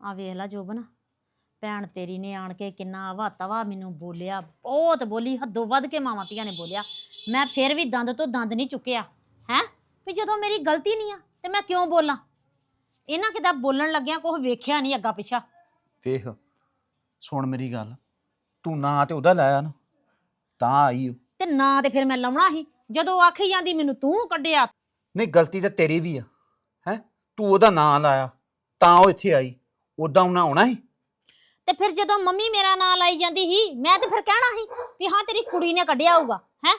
ਆ ਵੇਖ ਲੈ ਜੋਬਨ ਭੈਣ ਤੇਰੀ ਨੇ ਆਣ ਕੇ ਕਿੰਨਾ ਵਾ ਤਵਾ ਮੈਨੂੰ ਬੋਲਿਆ ਬਹੁਤ ਬੋਲੀ ਹੱਦੋਂ ਵੱਧ ਕੇ ਮਾਵਾਂ ਧੀਆਂ ਨੇ ਬੋਲਿਆ। ਮੈਂ ਫਿਰ ਵੀ ਦੰਦ ਤੋਂ ਦੰਦ ਨਹੀਂ ਚੁੱਕਿਆ ਹੈ? ਵੀ ਜਦੋਂ ਮੇਰੀ ਗਲਤੀ ਨਹੀਂ ਆ ਤੇ ਮੈਂ ਕਿਉਂ ਬੋਲਾਂ? ਇਹਨਾਂ ਕਿਦਾ ਬੋਲਣ ਲੱਗਿਆ ਕੁਝ ਵੇਖਿਆ ਨਹੀਂ ਅੱਗਾ ਪਿਛਾ। ਵੇਖ ਸੁਣ ਮੇਰੀ ਗੱਲ ਤੂੰ ਨਾਂ ਤੇ ਉਹਦਾ ਲਾਇਆ ਨਾ ਤਾਂ ਆਈ। ਤੇ ਨਾ ਤੇ ਫਿਰ ਮੈਂ ਲਾਉਣਾ ਸੀ ਜਦੋਂ ਆਖੀ ਜਾਂਦੀ ਮੈਨੂੰ ਤੂੰ ਕੱਢਿਆ। ਨਹੀਂ ਗਲਤੀ ਤਾਂ ਤੇਰੀ ਵੀ ਆ ਹੈ? ਤੂੰ ਉਹਦਾ ਨਾਂ ਲਾਇਆ ਤਾਂ ਉਹ ਇੱਥੇ ਆਈ। ਉਦਾਂ ਉਹਨਾਂ ਆਉਣਾ ਸੀ? ਤੇ ਫਿਰ ਜਦੋਂ ਮੰਮੀ ਮੇਰਾ ਨਾਂ ਲਾਈ ਜਾਂਦੀ ਸੀ ਮੈਂ ਤੇ ਫਿਰ ਕਹਿਣਾ ਸੀ ਵੀ ਹਾਂ ਤੇਰੀ ਕੁੜੀ ਨੇ ਕੱਢਿਆ ਹੋਊਗਾ ਹੈ?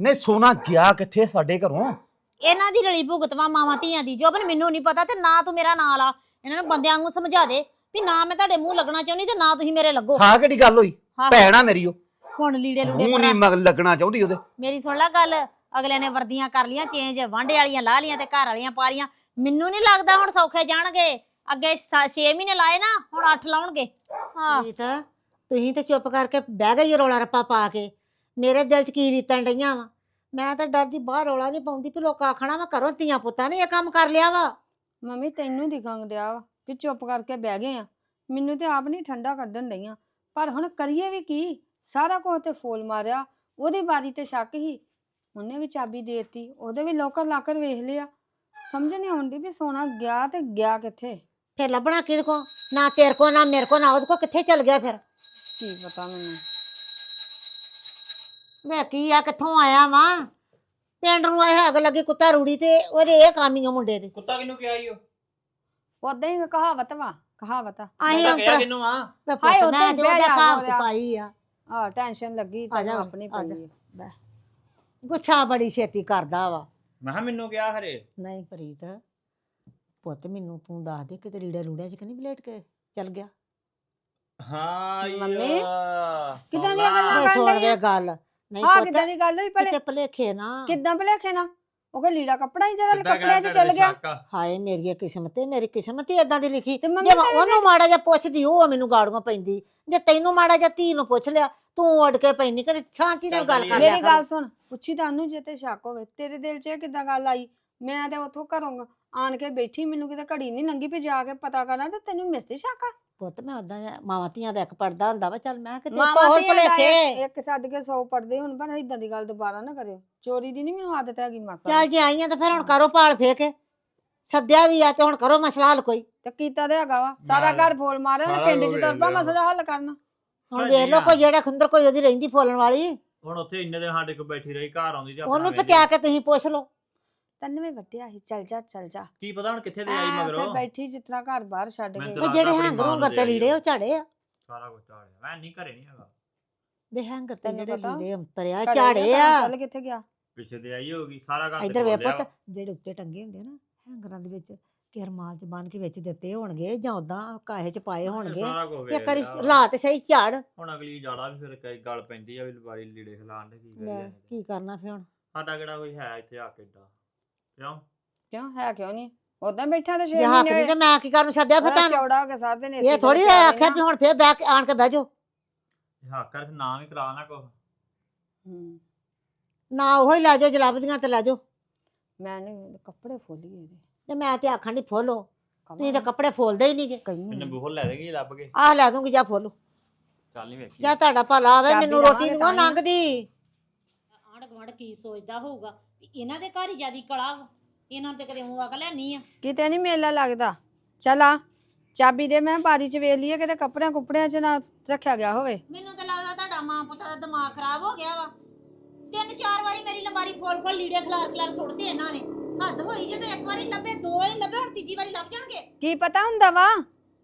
ਨਹੀਂ ਸੋਨਾ ਗਿਆ ਕਿੱਥੇ ਸਾਡੇ ਘਰੋਂ? ਇਹਨਾਂ ਦੀ ਰਲੀ ਭੁਗਤਵਾ ਮਾਵਾਂ ਧੀਆਂ ਦੀ ਜੋਬਨ ਮੈਨੂੰ ਨਹੀਂ ਪਤਾ ਤੇ ਨਾ ਤੂੰ ਮੇਰਾ ਨਾਂ ਲਾ। ਇਹਨਾਂ ਨੂੰ ਬੰਦਿਆਂ ਨੂੰ ਸਮਝਾ ਦੇ ਵੀ ਨਾ ਮੈਂ ਤੁਹਾਡੇ ਮੂੰਹ ਲੱਗਣਾ ਚਾਹੁੰਦੀ ਤੇ ਨਾ ਤੁਸੀਂ ਮੇਰੇ ਲੱਗੋ। ਹਾਂ ਕਿਹੜੀ ਗੱਲ ਹੋਈ? ਹਾਂ। ਭੈਣਾ ਮੇਰੀ ਉਹ। ਹੁਣ ਲੀੜੇ ਲੂੜੇ ਮੂੰਹ ਨਹੀਂ ਮਗ ਲੱਗਣਾ ਚਾਹੁੰਦੀ ਉਹਦੇ। ਮੇਰੀ ਸੁਣ ਲੈ ਗੱਲ ਅਗਲੇ ਨੇ ਵਰਦੀਆਂ ਕਰ ਲੀਆਂ ਚੇਂਜ ਵਾਂਡੇ ਵਾਲੀਆਂ ਲਾ ਲੀਆਂ ਤੇ ਘਰ ਵਾਲੀਆਂ ਪਾ ਲੀਆਂ। ਮੈਨੂੰ ਨਹੀਂ ਲੱਗਦਾ ਹੁਣ ਸੌਖੇ ਜਾਣਗੇ। ਅੱਗੇ 6 ਮਹੀਨੇ ਲਾਏ ਨਾ ਹੁਣ 8 ਲਾਉਣਗੇ। ਹਾਂ। ਪ੍ਰੀਤ ਤੁਸੀਂ ਤੇ ਚੁੱਪ ਕਰਕੇ ਬਹਿ ਗਈ ਰੋਲਾ ਰੱਪਾ ਪਾ ਕੇ। ਮੇਰੇ ਦਿਲ 'ਚ ਕੀ ਰੀਤਣ ਡਈਆਂ ਵਾ? ਮੈਂ ਤਾਂ ਡਰਦੀ ਬਾਹਰ ਰੋਲਾ ਨਹੀਂ ਪਾਉਂਦੀ ਵੀ ਲੋਕ ਆਖਣਾ ਮੈਂ ਕਰੋ ਧੀਆਂ ਪੁੱਤਾਂ ਨੇ ਇਹ ਕੰਮ ਕਰ ਲਿਆ ਵਾ। ਮੰਮੀ ਤੈਨੂੰ ਦਿਖਾਂਗ ਡਿਆ ਵਾ ਵੀ ਚੁੱਪ ਕਰਕੇ ਬਹਿ ਗਏ ਆ। ਮੈਨੂੰ ਤੇ ਆਪ ਨਹੀਂ ਠੰਡਾ ਕੱਢਣ ਡਈਆਂ। ਪਰ ਹੁਣ ਕਰੀਏ ਵੀ ਕੀ? ਸਾਰਾ ਕੁਝ ਤੇ ਫੋਲ ਮਾਰਿਆ। ਉਹਦੀ ਵਾਰੀ ਤੇ ਸ਼ੱਕ ਹੀ। ਉਹਨੇ ਵੀ ਚਾਬੀ ਦੇਤੀ। ਉਹਦੇ ਵੀ ਲੋਕਰ ਲਾਕਰ ਵੇਖ ਲਿਆ। ਸਮਝ ਨਹੀਂ ਆਉਂਦੀ ਵੀ ਸੋਨਾ ਗਿਆ ਤੇ ਗਿਆ ਕਿੱਥੇ। ਫਿਰ ਲੱਭਣਾ ਕਿਹਦੇ ਕੋ ਨਾ ਤੇਰੇ ਕੋ ਨਾ ਮੇਰੇ ਕੋ ਨਾ ਉਹਦੇ ਕੋ ਕਿੱਥੇ ਚਲ ਗਿਆ ਫਿਰ? ਕੀ ਪਤਾ ਮੈਨੂੰ? ਮੈਂ ਕੀ ਆ ਕਿੱਥੋਂ ਆਇਆ ਵਾ? ਪਿੰਡ ਨੂੰ ਆਇਆ ਅੱਗ ਲੱਗੀ ਕੁੱਤਾ ਰੂੜੀ ਤੇ ਉਹਦੇ ਇਹ ਕੰਮ ਹੀ ਆ ਮੁੰਡੇ ਦੇ। ਕੁੱਤਾ ਕਿਨੂੰ ਕਿਹਾ ਈ ਓ? ਉਦਾਂ ਹੀ ਕਹਾਵਤ ਵਾ ਕਹਾਵਤ ਆ। ਆਹੀਂ ਕੁੱਤਾ ਕਿਹਾ ਅੰਤਰ ਕਿਨੂੰ ਆ? ਮੈਂ ਹਾਏ, ਪੁੱਤ ਮੈਂ ਉੱਤੇ ਤੇ ਉਹਦਾ ਬਹਿ ਜਾ, ਕਾਬਤ ਬੋਲਿਆ। ਪਾਈ ਆ। ਆ ਟੈਨਸ਼ਨ ਲੱਗੀ ਆ ਜਾ, ਤੈਨੂੰ ਆਪਣੀ ਆ ਜਾ। ਪਈ। ਗੁੱਛਾ ਬੜੀ ਛੇਤੀ ਕਰਦਾ ਵਾ। ਮੈਂ ਕਿਹਾ ਮੈਨੂੰ ਕਿਹਾ ਹਰੇ। ਨਹੀਂ ਪ੍ਰੀਤ ਪੁੱਤ ਮੈਨੂੰ ਤੂੰ ਦੱਸ ਦੇ ਕਿਤੇ ਲੀੜੇ ਲੂੜਿਆਂ 'ਚ ਕਿ ਨਹੀਂ ਬਲੇਟ ਕੇ ਚਲ ਗਿਆ? ਹਾਂ ਮੰਮੀ, ਯਾ ਕਿੱਦਾਂ ਦੀਆਂ ਗੱਲਾਂ ਇਹ ਕਰਨ ਸੁਣ ਡਈ ਵੇ ਆ? ਗੱਲ। ਨਹੀਂ ਹਾਂ ਪੁੱਤ ਕਿਦਾਂ ਦੀ ਗੱਲ ਹੋਈ ਕਿਤੇ ਭਲੇ ਭਲੇਖੇ ਨਾ। ਕਿੱਦਾਂ ਭਲੇਖੇ ਨਾ? ਉਹ ਕੋ ਲੀੜਾ ਕੱਪੜਾ ਹੀ ਜਿਹੜਾ ਕੱਪੜਿਆਂ 'ਚ ਚੱਲ ਗਿਆ। ਹਾਏ ਮੇਰੀ ਕਿਸਮਤ ਹੈ ਮੇਰੀ ਕਿਸਮਤ ਹੀ ਇਦਾਂ ਦੀ ਲਿਖੀ। ਤੇ ਮੰਮੀ ਜੇ ਮੈਂ ਤੇਰੇ ਉਹਨੂੰ ਮਾੜਾ ਜਿਹਾ ਪੁੱਛਦੀ ਉਹ ਮੈਨੂੰ ਗਾੜੀਆਂ ਪੈਂਦੀ। ਜੇ ਤੈਨੂੰ ਮਾੜਾ ਜਿਹਾ ਧੀ ਨੂੰ ਪੁੱਛ ਲਿਆ ਤੂੰ ਅੜ ਕੇ ਪੈਂਦੀ ਕਦੇ ਸ਼ਾਂਤੀ ਨਾਲ ਗੱਲ ਕਰ ਲਿਆ ਮੇਰੀ ਕਰ। ਗੱਲ ਸੁਣ ਪੁੱਛੀ ਤੁਹਾਨੂੰ ਜੇ ਤੇ ਸ਼ੱਕ ਹੋਵੇ। ਤੇਰੇ ਦਿਲ 'ਚ ਇਹ ਕਿੱਦਾਂ ਗੱਲ ਆਈ? ਮੈਂ ਤੇ ਉੱਥੋਂ ਘਰੋਂ ਆਣ ਕੇ ਬੈਠੀ ਮੈਨੂੰ ਕਿਤੇ ਘੜੀ ਨਹੀਂ ਲੰਗੀ ਵੀ ਜਾ ਕੇ ਪਤਾ ਕਰਨਾ ਤੇ ਤੈਨੂੰ ਮੇਰੇ ਤੇ ਸ਼ੱਕ ਪੁੱਤ ਮੈਂ ਉਦਾਂ ਮਾਵਾਂ ਧੀਆਂ ਦਾ ਇੱਕ ਪੜਦਾ ਹੁੰਦਾ ਵਾ ਚੱਲ ਮੈਂ ਕਿਤੇ ਦਾ ਭਲੇਖੇ। ਇੱਕ- ਛੱਡ ਕੇ 100 ਪੜਦੇ ਹੁਣ ਪਰ ਇਦਾਂ ਦੀ ਗੱਲ ਦੁਬਾਰਾ ਨਾ ਕਰਿਓ। ਚੋਰੀ ਦੀ ਨਹੀਂ ਮੈਨੂੰ ਆਦਤ ਹੈਗੀ ਮਾਸਾ ਚੱਲ ਜੇ ਆਈਆਂ ਤਾਂ ਫਿਰ ਹੁਣ ਕਰੋ ਪਾਲ ਫੇਕ ਸੱਦਿਆ ਵੀ ਆ ਤੇ ਹੁਣ ਕਰੋ ਮਸਲਾ ਹੱਲ ਕੋਈ। ਤੇ ਕੀਤਾ ਤੇ ਹੈਗਾ ਵਾ। ਸਾਰਾ ਘਰ ਫੋਲ ਮਾਰਿਆ ਪਿੰਡ 'ਚ ਕੁਝ ਤੁਰ ਪਿਆ ਵੇਖ ਲਿਆ। ਮਸਲਾ ਹੱਲ ਕਰਨਾ। ਹੁਣ ਵੇਖ ਲਓ ਹਾਂ। ਕੋਈ ਜਿਹੜਾ ਖੁੰਦਰ ਕੋਈ ਉਹਦੀ ਰਹਿੰਦੀ ਫੋਲਣ ਵਾਲੀ। ਹੁਣ ਉੱਥੇ ਇੰਨੇ ਦਿਨ ਸਾਡੇ ਕੋਲ ਬੈਠੀ ਰਹੀ ਘਰ ਆਉਂਦੀ ਤੇ ਆਪਣਾ ਉਹਨੂੰ। ਪਤਿਆ ਕੇ ਤੁਸੀਂ ਪੁੱਛ ਲਓ। ਤੈਨੂੰ ਵੀ ਵੱਟਿਆ ਸੀ ਚੱਲ ਜਾ ਚੱਲ ਜਾ। ਕੀ ਪਤਾ ਹੁਣ ਕਿੱਥੇ ਦੇ ਆਈ ਐਂ ਉੱਥੇ ਮਗਰੋਂ ਬੈਠੀ ਤਰ੍ਹਾਂ ਘਰ ਬਾਹਰ ਛੱਡ ਮੈਂ ਕੇ। ਤਾਂ ਜਿਹੜੇ ਹੈਂਗਰ ਹੁੰਗਰ ਤੇ ਲੀੜੇ ਉਹ ਝਾੜੇ ਆ। ਸਾਰਾ ਕੁਝ ਝਾੜਿਆ ਮੈਂ ਨਹੀਂ ਘਰੇ ਨਹੀਂ ਹੈਗਾ। ਵੀ ਹੈਂਗਰ ਤੇ ਤੈਨੂੰ ਜਿਹੜੇ ਪਤਾ? ਲੀੜੇ ਅੰਤਰਿਆ ਘਰੇ ਝਾੜੇ ਆ ਚੱਲ ਕਿੱਥੇ ਗਿਆ? ਪਿੱਛੇ ਦੇ ਆਈ ਹੋਗੀ ਸਾਰਾ ਘਰ ਤੇ ਇਧਰ ਵੇ ਪੁੱਤ ਜਿਹੜੇ ਉੱਤੇ ਟੰਗੇ ਹੁੰਦੇ ਆ ਨਾ ਹੈਂਗਰਾਂ ਦੇ ਵਿੱਚ ਕਿਰਮਾਲ ਚ ਬੰਨ ਕੇ ਵਿੱਚ ਦਿੱਤੇ ਹੋਣਗੇ ਜਾਂ ਉਦਾਂ ਕਾਹੇ ਚ ਪਾਏ। ਹੋਣਗੇ ਤੇ ਵਾ। ਲਾ ਤੇ ਸਹੀ ਝਾੜ। ਹੁਣ ਅਗਲੀ ਜਾੜਾ ਵੀ ਫਿਰ ਕਈ ਗੱਲ ਪੈਂਦੀ ਆ ਵੀ ਵਾਰੀ ਲੀੜੇ ਖਲਾਣ ਦੇ ਕੀ ਲੈ, ਕਰੀਏ ਕੀ ਕਰਨਾ ਫਿਰ ਹੁਣ? ਸਾਡਾ ਕਿਹੜਾ ਕੋਈ ਹੈ ਇੱਥੇ ਆ ਕਿੱਡਾ ਕਿਉਂ? ਕਿਉਂ? ਹੈ ਕਿਉਂ ਨਹੀਂ ਉਦਾਂ ਬੈਠਾ ਤੇ ਛੇ ਜੇ ਹੱਕ ਮਹੀਨੇ ਨਹੀਂ ਤੇ ਮੈਂ ਕੀ ਕਰਨ ਛੱਡਿਆ ਫਿਰ ਤੁਹਾਨੂੰ? ਚੌੜਾ ਹੋ ਕੇ ਸਾਰੇ ਦਿਨ ਇਹ ਥੋੜੀ ਆਖਿਆ ਵੀ ਹੁਣ ਫੇਰ ਬਹਿ ਕੇ ਆਣ ਕੇ ਬਹਿ ਜਾਓ। ਹਾਂ ਕਰ ਫਿਰ ਨਾਮ ਹੀ ਕਰਾ ਨਾ ਕੋ ਹੂੰ। ਨਾ ਉਹੀ ਲੈ ਜਾਓ ਜਲਾਬਦੀਆਂ ਤੇ ਲੈ ਜਾਓ। ਮੈਂ ਨਹੀਂ ਕੱਪੜੇ ਫੋਲੀਏ ਇਹਦੇ। ਤੇ ਮੈਂ ਤੇ ਆਖਣ ਦੀ ਫੋਲੋ। ਤੁਸੀਂ ਤਾਂ ਕੱਪੜੇ ਫੋਲਦੇ ਹੀ ਨਹੀਂਗੇ ਕਈ ਮੈਨੂੰ ਬੂਹਲ ਲੈ ਦੇਗੀ ਲੱਭ ਕੇ। ਆਹ ਲੈ ਦੂੰਗੀ ਜਾ ਫੋਲੋ। ਚੱਲ ਨਹੀਂ ਵੇਖੀ। ਜਾਂ ਤੁਹਾਡਾ ਭਲਾ ਆਵੇ ਮੈਨੂੰ ਰੋਟੀ ਨਹੀਂ ਹੀ। ਲੰਘਦੀ। ਗੁਆਂਢ ਕੀ ਸੋਚਦਾ ਹੋਊਗਾ? ਵੀ ਇਹਨਾਂ ਦੇ ਘਰ ਹੀ ਜਿਆਦੀ ਕਲਾ ਵਾ। ਇਹਨਾਂ ਨੂੰ ਤੇ ਕਦੇ ਉਹ ਅਕਲ ਲੈਣੀ ਆ। ਕਿਤੇ ਨਹੀਂ ਮੇਲਾ ਲੱਗਦਾ। ਚਲ ਆ ਚਾਬੀ ਦੇ ਮੈਂ ਬਾਰੀ ਚ ਵੇਖ ਲਈਏ ਕਿਤੇ ਕੱਪੜਿਆਂ ਕੁੱਪੜਿਆਂ ਚ ਨਾ ਰੱਖਿਆ ਗਿਆ ਹੋਵੇ। ਮੈਨੂੰ ਤਾਂ ਲੱਗਦਾ ਤੁਹਾਡਾ ਮਾਂ ਪੁੱਤ ਦਾ ਦਿਮਾਗ ਖਰਾਬ ਹੋ ਗਿਆ ਵਾ। ਤਿੰਨ ਚਾਰ ਵਾਰੀ ਮੇਰੀ ਲੰਬਾਰੀ ਖੋਲ ਖੋਲ ਲੀੜੇ ਖਲਾਰ ਖਲਾਰ ਸੁੱਟਦੇ ਇਹਨਾਂ ਨੇ। ਹੱਦ ਹੋਈ ਜਦੋਂ ਇੱਕ ਵਾਰੀ ਲੱਭੇ ਦੋ ਵਾਰੀ ਲੱਭੇ ਹੁਣ ਤੀਜੀ ਵਾਰੀ ਲੱਭ ਜਾਣਗੇ। ਕੀ ਪਤਾ ਹੁੰਦਾ ਵਾ?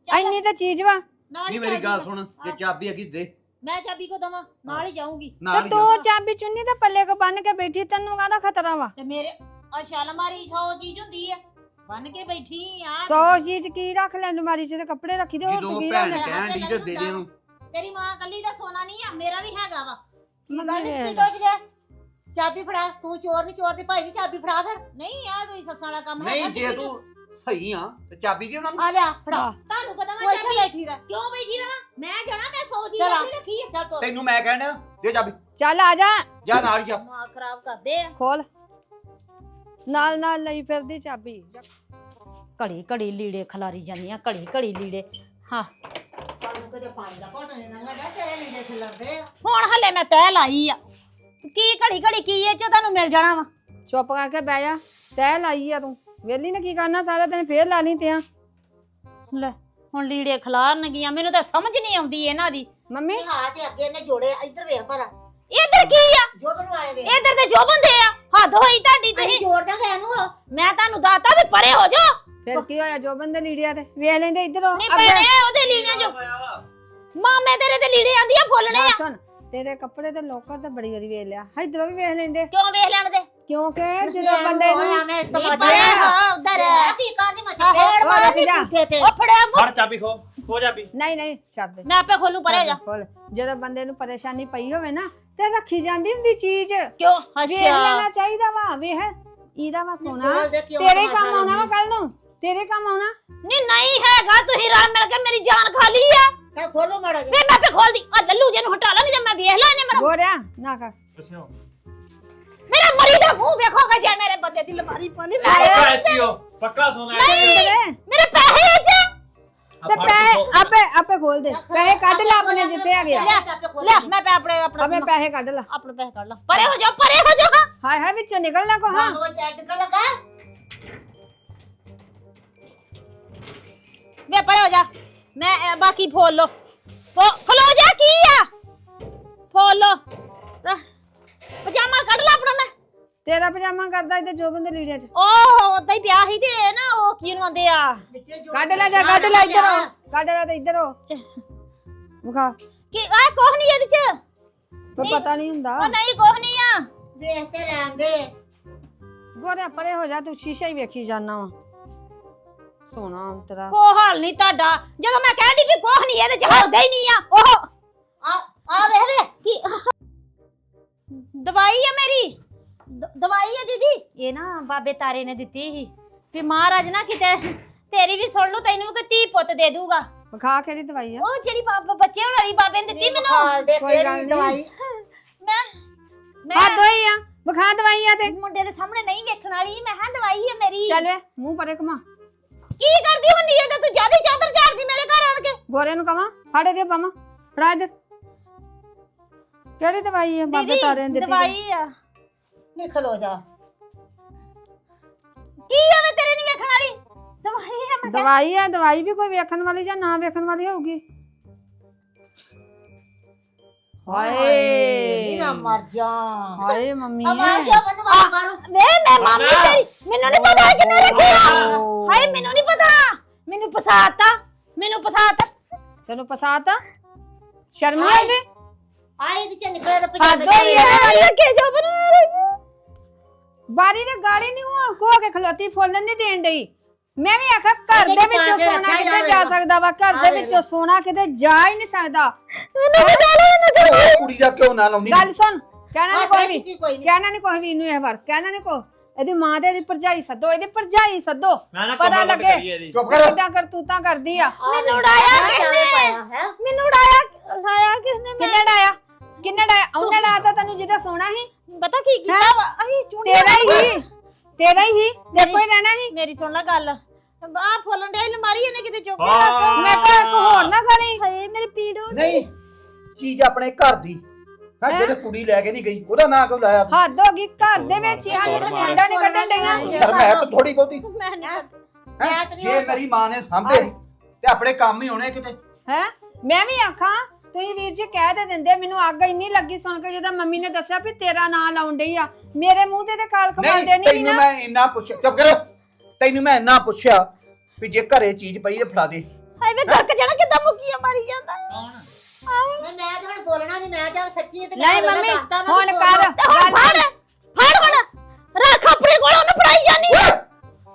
ਚੱਲ, ਇੰਨੀ ਤਾਂ ਚੀਜ਼ ਵਾ। ਨਾਲ ਹੀ ਨਹੀਂ ਮੇਰੀ ਚੱਲ ਗੱਲ। ਸੁਣ ਜੇ ਹਾਂ, ਚਾਬੀ ਹੈਗੀ ਦੇ। ਮੈਂ ਚਾਬੀ ਕੋ ਦਵਾਂ? ਨਾਲ ਹੀ ਜਾਊਂਗੀ। ਨਾਲ ਤੇ ਹੀ ਤੂੰ ਚਾਬੀ ਚੁੰਨੀ ਤੇ ਪੱਲੇ ਕੋ ਬੰਨ ਕੇ ਬੈਠੀ ਤੈਨੂੰ ਕਾਹਦਾ ਖਤਰਾ ਵਾ? ਤੇ ਮੇਰੇ ਅੱਛਾ ਅਲਮਾਰੀ ਛੋ ਚੀਜ਼ ਹੁੰਦੀ ਆ। ਬੰਨ ਕੇ ਬੈਠੀ ਆ। ਸੌ ਚੀਜ਼ ਕੀ ਰੱਖ ਲੈ ਅਲਮਾਰੀ ਚ ਤੇ ਕੱਪੜੇ ਰੱਖੀ ਦੇ ਹੋਰ ਜਦੋਂ ਤੂੰ ਕੀ ਭੈਣ ਰੱਖਣਾ? ਕਹਿਣ ਦੀ ਤੇ ਦੇ ਦੇ ਨੂੰ? ਤੇਰੀ ਮਾਂ ਕੱਲੀ ਦਾ ਸੋਨਾ ਨਹੀਂ ਆ ਮੇਰਾ ਵੀ ਹੈਗਾ ਵਾ। ਕੀ ਗੱਲ ਮੰਮੀ ਸਪੀਡ ਹੋ ਗਿਆ ਚਾਬੀ ਫੜਾ ਤੂੰ ਚੋਰ ਨਹੀਂ ਚੋਰ ਦੀ ਭਾਈ ਦੀ ਚਾਬੀ ਫੜਾ ਫਿਰ। ਨਹੀਂ ਆ ਕੋਈ ਸੱਸਾਂ ਵਾਲਾ ਕੰਮ ਨਹੀਂ ਹੈਗਾ ਜੇ ਸੀ। ਤੂੰ ਸਹੀ ਆ ਤੇ ਚਾਬੀ ਦੇ ਉਹਨਾਂ ਨੂੰ? ਆ ਲਿਆ ਫੜਾ। ਤੁਹਾਨੂੰ ਕਦਮ ਤੂੰ ਇੱਥੇ ਚਾਬੀ ਬੈਠੀ ਰਹਿ। ਕਿਉਂ ਬੈਠੀ ਰਵਾਂ ਮੈਂ ਜਾਣਾ ਮੈਂ ਸੌ ਚੀਜ਼ ਚੱਲ ਆ। ਆਪਣੀ ਰੱਖੀ ਆ ਚੱਲ ਤੋ ਤੈਨੂੰ ਮੈਂ ਕਹਿਣ ਡਿਆ ਨਾ ਦੇ ਚਾਬੀ। ਚੱਲ ਆ ਜਾ। ਜਾ ਨਾਲ ਹੀ ਜਾ। ਦਿਮਾਗ ਖਰਾਬ ਕਰਦੇ ਆ। ਖੋਲ। ਨਾਲ ਨਾਲ ਲਈ ਫਿਰਦੀ ਚਾਬੀ। ਘੜੀ ਘੜੀ ਲੀੜੇ ਖਲਾਰੀ ਜਾਂਦੀਆਂ ਘੜੀ ਘੜੀ ਲੀੜੇ। ਹਾਂ। ਸਾਨੂੰ ਕਦੇ ਪਾਣੀ ਦਾ ਘੋਟ ਨਹੀਂ ਲੰਘਦਾ ਤੇਰੇ ਲੀੜੇ ਖਿਲਰਦੇ ਆ। ਹੁਣ ਹਲੇ ਮੈਂ ਤੈਅ ਲਾਈ ਆ। ਕੀ ਘੜੀ ਘੜੀ ਕੀ ਇਹ ਚ ਤੁਹਾਨੂੰ ਮਿਲ ਜਾਣਾ ਵਾ? ਚੁੱਪ ਕਰਕੇ ਬਹਿ ਜਾ ਤੈ ਲਾਈ ਆ ਤੂੰ। ਵੇਲੀ ਨੇ ਕੀ ਕਰਨਾ? ਸਾਰਾ ਦਿਨ ਫੇਰ ਲਾ ਲਈ ਤੇ ਆ ਲੈ ਹੁਣ ਲੀੜੇ ਖਲਾਰਨ ਗਈਆਂ ਮੈਨੂੰ ਤਾਂ ਸਮਝ ਨਹੀਂ ਆਉਂਦੀ ਇਹਨਾਂ ਦੀ। ਮੰਮੀ? ਇਹ ਹਾਂ ਤੇ ਅੱਗੇ ਨੇ ਜੋੜੇ ਇੱਧਰ ਵੇਖ ਭਲਾ। ਇੱਧਰ ਕੀ ਆ? ਜੋ ਬਣਵਾਏ ਵੇ ਇੱਧਰ ਤੇ ਜੋ ਬੰਦੇ ਆ ਹੱਦ ਹੋਈ ਤੁਹਾਡੀ ਅਸੀਂ ਤੁਸੀਂ। ਜੋੜ ਦਾਂਗੇ ਇਹਨੂੰ ਮੈਂ ਤੁਹਾਨੂੰ ਦਾਤਾ ਵੀ ਪਰੇ ਹੋ ਜਾ ਫਿਰ ਕੀ ਹੋਇਆ? ਜੋ ਬੰਦੇ ਲੀੜਿਆ ਤੇ। ਵੇਖ ਲੈਂਦੇ ਇੱਧਰੋਂ। ਨਹੀਂ ਅੱਗੇ। ਭੈਣੇ ਉਹਦੇ ਲੀੜਿਆਂ ਚ। ਮਾਮੇ ਤੇਰੇ ਤੇ ਲੀੜੇ ਆਂਦੀ ਆ ਫੁੱਲਣੇ ਆ। ਸੁਣ ਤੇਰੇ ਕੱਪੜੇ ਤੇ ਲੋਕਰ ਤੇ ਬੜੀ ਵਾਰੀ ਵੇਖ ਲਿਆ। ਇੱਧਰੋਂ ਵੀ ਵੇਖ ਲੈਂਦੇ। ਕਿਉਂ ਵੇਖ ਲੈਣ ਦੇ? ਕਿਉਂਕਿ ਜਦੋਂ ਬੰਦੇ ਨੂੰ ਮੈਂ ਪਰੇ ਹਾਂ ਉਧਰ। ਕੀ ਕਰਦੀ ਮੈਂ ਆਹੋ, ਚਪੇੜ ਉਹ ਜਾ। ਪੁੱਠੇ ਤੇ। ਫੜਿਆ ਮੂੰਹ। ਫੜ ਚਾਬੀ ਖੋ ਖੋ ਚਾਬੀ। ਨਹੀਂ ਨਹੀਂ ਛੱਡ ਦੇ। ਮੈਂ ਆਪੇ ਖੋਲੂ ਪਰੇ ਜਾ। ਖੋਲ। ਜਦੋਂ ਬੰਦੇ ਨੂੰ ਪਰੇਸ਼ਾਨੀ ਪਈ ਹੋਵੇ ਨਾ ਤੇ ਰੱਖੀ ਜਾਂਦੀ ਹੁੰਦੀ ਚੀਜ਼। ਕਿਉਂ? ਵੇਖ ਅੱਛਾ। ਲੈਣਾ ਚਾਹੀਦਾ ਵਾ ਵੇਖ। ਇਹਦਾ ਵਾ ਸੋਨਾ। ਖੋਲ ਕਿਉਂ ਤੇਰੇ ਤਮਾਸ਼ਾ ਕੰਮ ਆਉਣਾ ਵਾ? ਕੱਲ ਨੂੰ। ਤੇਰੇ ਕੰਮ ਆਉਣਾ। ਨਹੀਂ ਨਹੀਂ ਹੈਗਾ ਤੁਸੀਂ ਰਲ ਮਿਲ ਕੇ ਮੇਰੀ ਜਾਨ ਖਾ ਲਈ ਆ। ਚੱਲ ਖੋਲੋ ਮਾੜਾ ਜਿਹਾ। ਫਿਰ ਮੈਂ ਆਪੇ ਖੋਲਦੀ। ਆ ਲੱਲੂ ਜੇ ਨੂੰ ਹਟਾ ਲਾ ਨਹੀਂ ਤੇ ਮੈਂ ਵੇਖ ਲਾ ਇਹਨੇ ਮੇਰਾ। ਗੋਰਿਆ ਨਾ ਕਰ। ਪਿੱਛੇ ਹੋ ਮੇਰਾ ਮਰੀ ਦਾ ਮੂੰਹ ਵੇਖੋਗਾ ਜੇ ਮੇਰੇ ਬੰਦੇ ਦੀ ਲਮਾਰੀ ਪਾਣੀ ਲੈ ਪੱਕਾ ਐਚੀਓ ਪੱਕਾ ਸੋਨਾ ਹੈ ਨਹੀਂ ਮੇਰੇ ਪੈਸੇ ਚ ਤੇ ਪੈਸੇ ਆਪੇ ਆਪੇ ਖੋਲ ਦੇ ਪੈਸੇ ਕੱਢ ਲੈ ਆਪਣੇ ਜਿੱਥੇ ਆ ਗਿਆ ਲੈ ਤੇ ਆਪੇ ਖੋਲ ਲੈ ਮੈਂ ਪੈ- ਆਪਣੇ ਆਪਣਾ ਆਪੇ ਸਮਾਨ- ਪੈਸੇ ਕੱਢ ਲੈ ਆਪਣੇ ਪੈਸੇ ਕੱਢ ਲਾ ਪਰੇ ਹੋ ਜਾ ਪਰੇ ਹੋ ਜਾ ਹਾਏ ਹਾਏ ਵਿੱਚੋਂ ਨਿਕਲਣਾ ਕੋ ਹਾਂ ਉਹ ਜੱਟ ਕ ਲਗਾ ਵੇ ਪਰੇ ਹੋ ਜਾ ਮੈਂ ਅਹ, ਪਜਾਮਾ ਕੱਢ ਲਾ ਆਪਣਾ ਮੈਂ। ਤੇਰਾ ਪਜਾਮਾ ਕਰਦਾ ਇੱਥੇ ਜੋ ਬੰਦੇ ਲੀੜਿਆਂ ਚ। ਉਹ ਉਦਾਂ ਹੀ ਪਿਆ ਸੀ ਤੇ ਇਹ ਨਾ ਉਹ ਕੀ ਨੂੰ ਆਂਦੇ ਆ? ਵਿੱਚੇ ਕੱਢ ਲੈ ਜਾ ਕੱਢ ਲੈ ਇੱਧਰ ਹੋ ਕੱਢ ਲੈ ਤੇ ਇੱਧਰ ਹੋ ਵਿਖਾ। ਕਿ ਆ ਕੁਛ ਨਹੀਂ ਇਹਦੇ ਚ। ਕੋਈ ਪਤਾ ਨਹੀਂ ਹੁੰਦਾ। ਉਹ ਨਹੀਂ ਕੁਛ ਨਹੀਂ ਆ। ਵੇਖ ਤੇ ਦੇ ਗੋਰਿਆ ਪਰੇ ਹੋ ਜਾ ਤੂੰ ਸ਼ੀਸ਼ਾ ਹੀ ਵੇਖੀ ਜਾਣਾ ਵਾ। ਸੋਨਾ ਤੇਰਾ। ਕੋ ਹਾਲ ਨਹੀਂ ਤੁਹਾਡਾ। ਜਦੋਂ ਮੈਂ ਕਹਿੰਦੀ ਵੀ ਕੁਛ ਨਹੀਂ ਇਹਦੇ ਚ ਹਲਦਾ ਹੀ ਨਹੀਂ ਆ ਉਹ। ਆ ਆ ਵੇਖ ਵੇ। ਕੀ ਦਵਾਈ ਹੈ ਮੇਰੀ? ਦ- ਦਵਾਈ ਹੈ ਦੀਦੀ। ਇਹ ਨਾ ਬਾਬੇ ਤਾਰੇ ਨੇ ਦਿੱਤੀ ਸੀ ਵੀ ਮਹਾਰਾਜ ਨਾ ਕਿਤੇ ਤੇਰੀ ਵੀ ਸੁਣ ਲੂ ਤੈਨੂੰ ਵੀ ਕੋਈ ਧੀ ਪੁੱਤ ਦੇ ਦੂਗਾ ਵਿਖਾ ਕਿਹੜੀ ਦਵਾਈ ਆ? ਉਹ ਜਿਹੜੀ ਬਾਬਾ ਬੱਚੇ ਵਾਲੀ ਬਾਬੇ ਨੇ ਦਿੱਤੀ ਮੈਨੂੰ। ਖਾਲ ਦੇ ਕੋਈ ਗੱਲ ਕਿਹੜੀ ਨੀ। ਦਵਾਈ। ਮੈਂ ਹਾਂ ਮੈਂ ਦੋਈ ਆ। ਵਿਖਾ ਦਵਾਈ ਆ ਤੇ। ਮੁੰਡੇ ਦੇ ਸਾਹਮਣੇ ਨਹੀਂ ਵੇਖਣ ਵਾਲੀ। ਮੈਂ ਹਾਂ ਦਵਾਈ ਹੈ ਮੇਰੀ। ਚੱਲ ਵੇ ਮੂੰਹ ਪਰੇ ਘੁਮਾ। ਕੀ ਕਰਦੀ ਹੁੰਨੀ ਹੈ ਤੇ ਤੂੰ ਜ਼ਿਆਦਾ ਚਾਦਰ ਚਾੜਦੀ ਮੇਰੇ ਘਰ ਆਣ ਕੇ। ਗੋਰੇ ਨੂੰ ਕਵਾਂ? ਫਾੜੇ ਦੇ ਪਾਵਾਂ ਫੜਾ ਇੱਧਰ। ਕਿਹੜੀ ਦਵਾਈ ਆ? ਬਾਬੇ ਦੀਦੀ ਤਾਰੇ ਨੇ ਦਿੱਤੀ ਤੇ? ਦਵਾਈ ਆ। ਨਹੀਂ ਖਲੋ ਜਾ। ਕੀ ਆਵੇ ਤੇਰੇ ਨਹੀਂ ਵੇਖਣ ਵਾਲੀ? ਦਵਾਈ ਆ ਮੈਂ ਕਿਹਾ। ਦਵਾਈ ਆ ਦਵਾਈ ਵੀ ਕੋਈ ਵੇਖਣ ਵਾਲੀ ਜਾਂ ਨਾ ਵੇਖਣ ਵਾਲੀ ਹੋਊਗੀ? ਨਹੀਂ ਹਾਏ। ਮੈਂ ਮਰ ਜਾ। ਹਾਏ ਮੰਮੀ। ਆ ਮਾਰ ਜਾ ਮੈਨੂੰ ਮਾਰ ਮਾਰੂ। ਵੇ ਮੈਂ ਮਾਮੀ ਮਾਮਾ। ਤੇਰੀ ਮੈਨੂੰ ਨਹੀਂ ਪਤਾ ਕਿੰਨੇ ਰੱਖਿਆ ਓ। ਹਾਏ ਮੈਨੂੰ ਨਹੀਂ ਪਤਾ। ਮੈਨੂੰ ਫਸਾਤਾ ਮੈਨੂੰ ਫਸਾਤਾ ਤੈਨੂੰ ਪਸਾਤਾ? ਸ਼ਰਮ ਨਹੀਂ ਆਉਂਦੀ ਚ ਤੇ ਹੱਦ ਹੋਈ ਜਾ ਬਾਰੀ ਦੇ ਗਾੜੀ ਨਹੀਂ ਹੋ ਕੋ ਕੇ ਖਲੋਤੀ ਫੁੱਲਣ ਨਹੀਂ ਦੇਣ ਡਈ। ਮੈਂ ਵੀ ਆਖਿਆ ਘਰ ਦੇ ਵਿੱਚੋਂ ਸੋਨਾ ਕਿਤੇ ਜਾ। ਸਕਦਾ ਵਾ ਘਰ ਦੇ ਵਿੱਚੋਂ ਸੋਨਾ ਕਿਤੇ ਜਾ ਹੀ ਨਹੀਂ ਸਕਦਾ। ਮੈਨੂੰ ਬਚਾ ਲੈ ਮੈਨੂੰ ਕੁੜੀ ਦਾ ਕਿਉਂ ਨਾ ਲਾਉਂਦੀ। ਗੱਲ ਸੁਣ ਕਹਿਣਾ ਨਹੀਂ ਕੋਈ ਵੀ ਕੀ ਕੋਈ ਨਹੀਂ ਕਹਿਣਾ ਨਹੀਂ ਕੋਈ ਵੀ ਇਹਨੂੰ ਇਹ ਵਾਰ ਕਹਿਣਾ ਨਹੀਂ ਕੋ ਇਹਦੀ ਮਾਂ ਤੇ ਇਹਦੀ ਭਰਜਾਈ ਸੱਦੋ ਇਹਦੀ ਭਰਜਾਈ ਸੱਦੋ। ਮੈਂ ਨਾ ਪਤਾ ਲੱਗੇ। ਚੁੱਪ ਕਰ। ਕਿੱਦਾਂ ਕਰਤੂਤਾਂ ਕਰਦੀ ਆ। ਮੈਨੂੰ ਉਡਾਇਆ ਕਿਹਨੇ? ਹੈ? ਮੈਨੂੰ ਉਡਾਇਆ ਉਡਾਇਆ ਕਿਸਨੇ ਮੈਂ? ਕਿੰਨੇ ਡਾਇਆ ਕਿੰਨੇ ਡਾਇਆ ਉਹਨੇ ਡਾਇਆ ਤਾਂ ਤੈਨੂੰ ਜਿਹਦਾ ਸੋਨਾ ਸੀ? ਪਤਾ ਕੀ ਕੀਤਾ? ਵਾ? ਅਹੀਂ ਚੁੰਡੀ ਤੇਰਾ ਹੀ ਤੇਰਾ ਹੀ ਦੇਖੋ ਹੀ ਰਹਿਣਾ ਸੀ? ਮੇਰੀ ਸੁਣ ਲੈ ਗੱਲ। ਆ ਫੁੱਲਣ ਦੇ ਅਲਮਾਰੀ ਇਹਨੇ ਕਿਤੇ ਚੁੱਕ ਕੇ। ਰੱਖ ਮੈਂ ਕਿਹਾ ਇੱਕ ਹੋਰ ਨਾ ਖੜੀ ਹਾਏ ਮੇਰੇ ਪੀੜ ਹੋ ਨਹੀਂ ਚੀਜ਼ ਆਪਣੇ ਘਰ ਦੀ। ਹੈ ਜਿਹੜੇ ਕੁੜੀ ਲੈ ਕੇ ਨਹੀਂ ਗਈ ਉਹਦਾ ਨਾਂ ਕਿਉਂ ਲਾਇਆ? ਤੂੰ? ਹੱਦ ਹੋ ਗਈ ਘਰ ਦੇ ਵਿੱਚ ਹੀ ਹਾਂ ਠੰਡਾ ਨਹੀਂ ਕੱਢਣ ਡਈਆਂ। ਸ਼ਰਮ ਹੈ ਤਾਂ ਥੋੜੀ ਬਹੁਤੀ ਮੈਂ ਨਹੀਂ ਹੈਂ? ਮੈਂ ਤਾਂ ਨਹੀਂ ਜੇ ਮੇਰੀ ਮਾਂ ਨੇ ਸਾਂਭੇ ਤੇ ਆਪਣੇ ਕੰਮ ਹੀ ਹੋਣੇ ਕਿਤੇ। ਹੈ? ਮੈਂ ਵੀ ਆਖਾਂ ਤੁਸੀਂ ਵੀਰ ਜੀ ਕਹਿ ਤੇ ਦਿੰਦੇ ਮੈਨੂੰ ਅੱਗ ਇੰਨੀ ਲੱਗੀ ਸੁਣ ਕੇ ਜਦੋਂ ਮੰਮੀ ਨੇ ਦੱਸਿਆ ਵੀ ਤੇਰਾ ਨਾਂ ਲਾਉਣ ਡਈ ਆ ਮੇਰੇ ਮੂੰਹ ਤੇ ਤੇ ਕਾਲ ਖਵਾਉਂਦੇ ਨਹੀਂ ਤੈਨੂੰ ਮੈਂ ਇੰਨਾ ਪੁੱਛਿਆ ਚੁੱਪ ਕਰ। ਤੈਨੂੰ ਮੈਂ ਇੰਨਾ ਪੁੱਛਿਆ ਵੀ ਜੇ ਘਰੇ ਚੀਜ਼ ਪਈ ਤੇ ਫੜਾ ਦੇ। ਹਾਏ ਵੇ ਗਰਕ ਜਣਾ ਕਿੱਦਾਂ ਮੁੱਕੀਆਂ ਮਾਰੀ ਜਾਂਦਾ। ਕੌਣ? ਮੈਂ ਮੈਂ ਤਾਂ ਹੁਣ ਬੋਲਣਾ ਨਹੀਂ ਮੈਂ ਤਾਂ ਸੱਚੀ ਤੇ ਨਹੀਂ ਮੰਮੀ ਹੁਣ ਕਰ ਗੱਲ ਫੜ ਫੜ ਹੁਣ ਰੱਖ ਆਪਣੇ ਕੋਲ ਉਹਨੂੰ ਫੜਾਈ ਜਾਨੀ।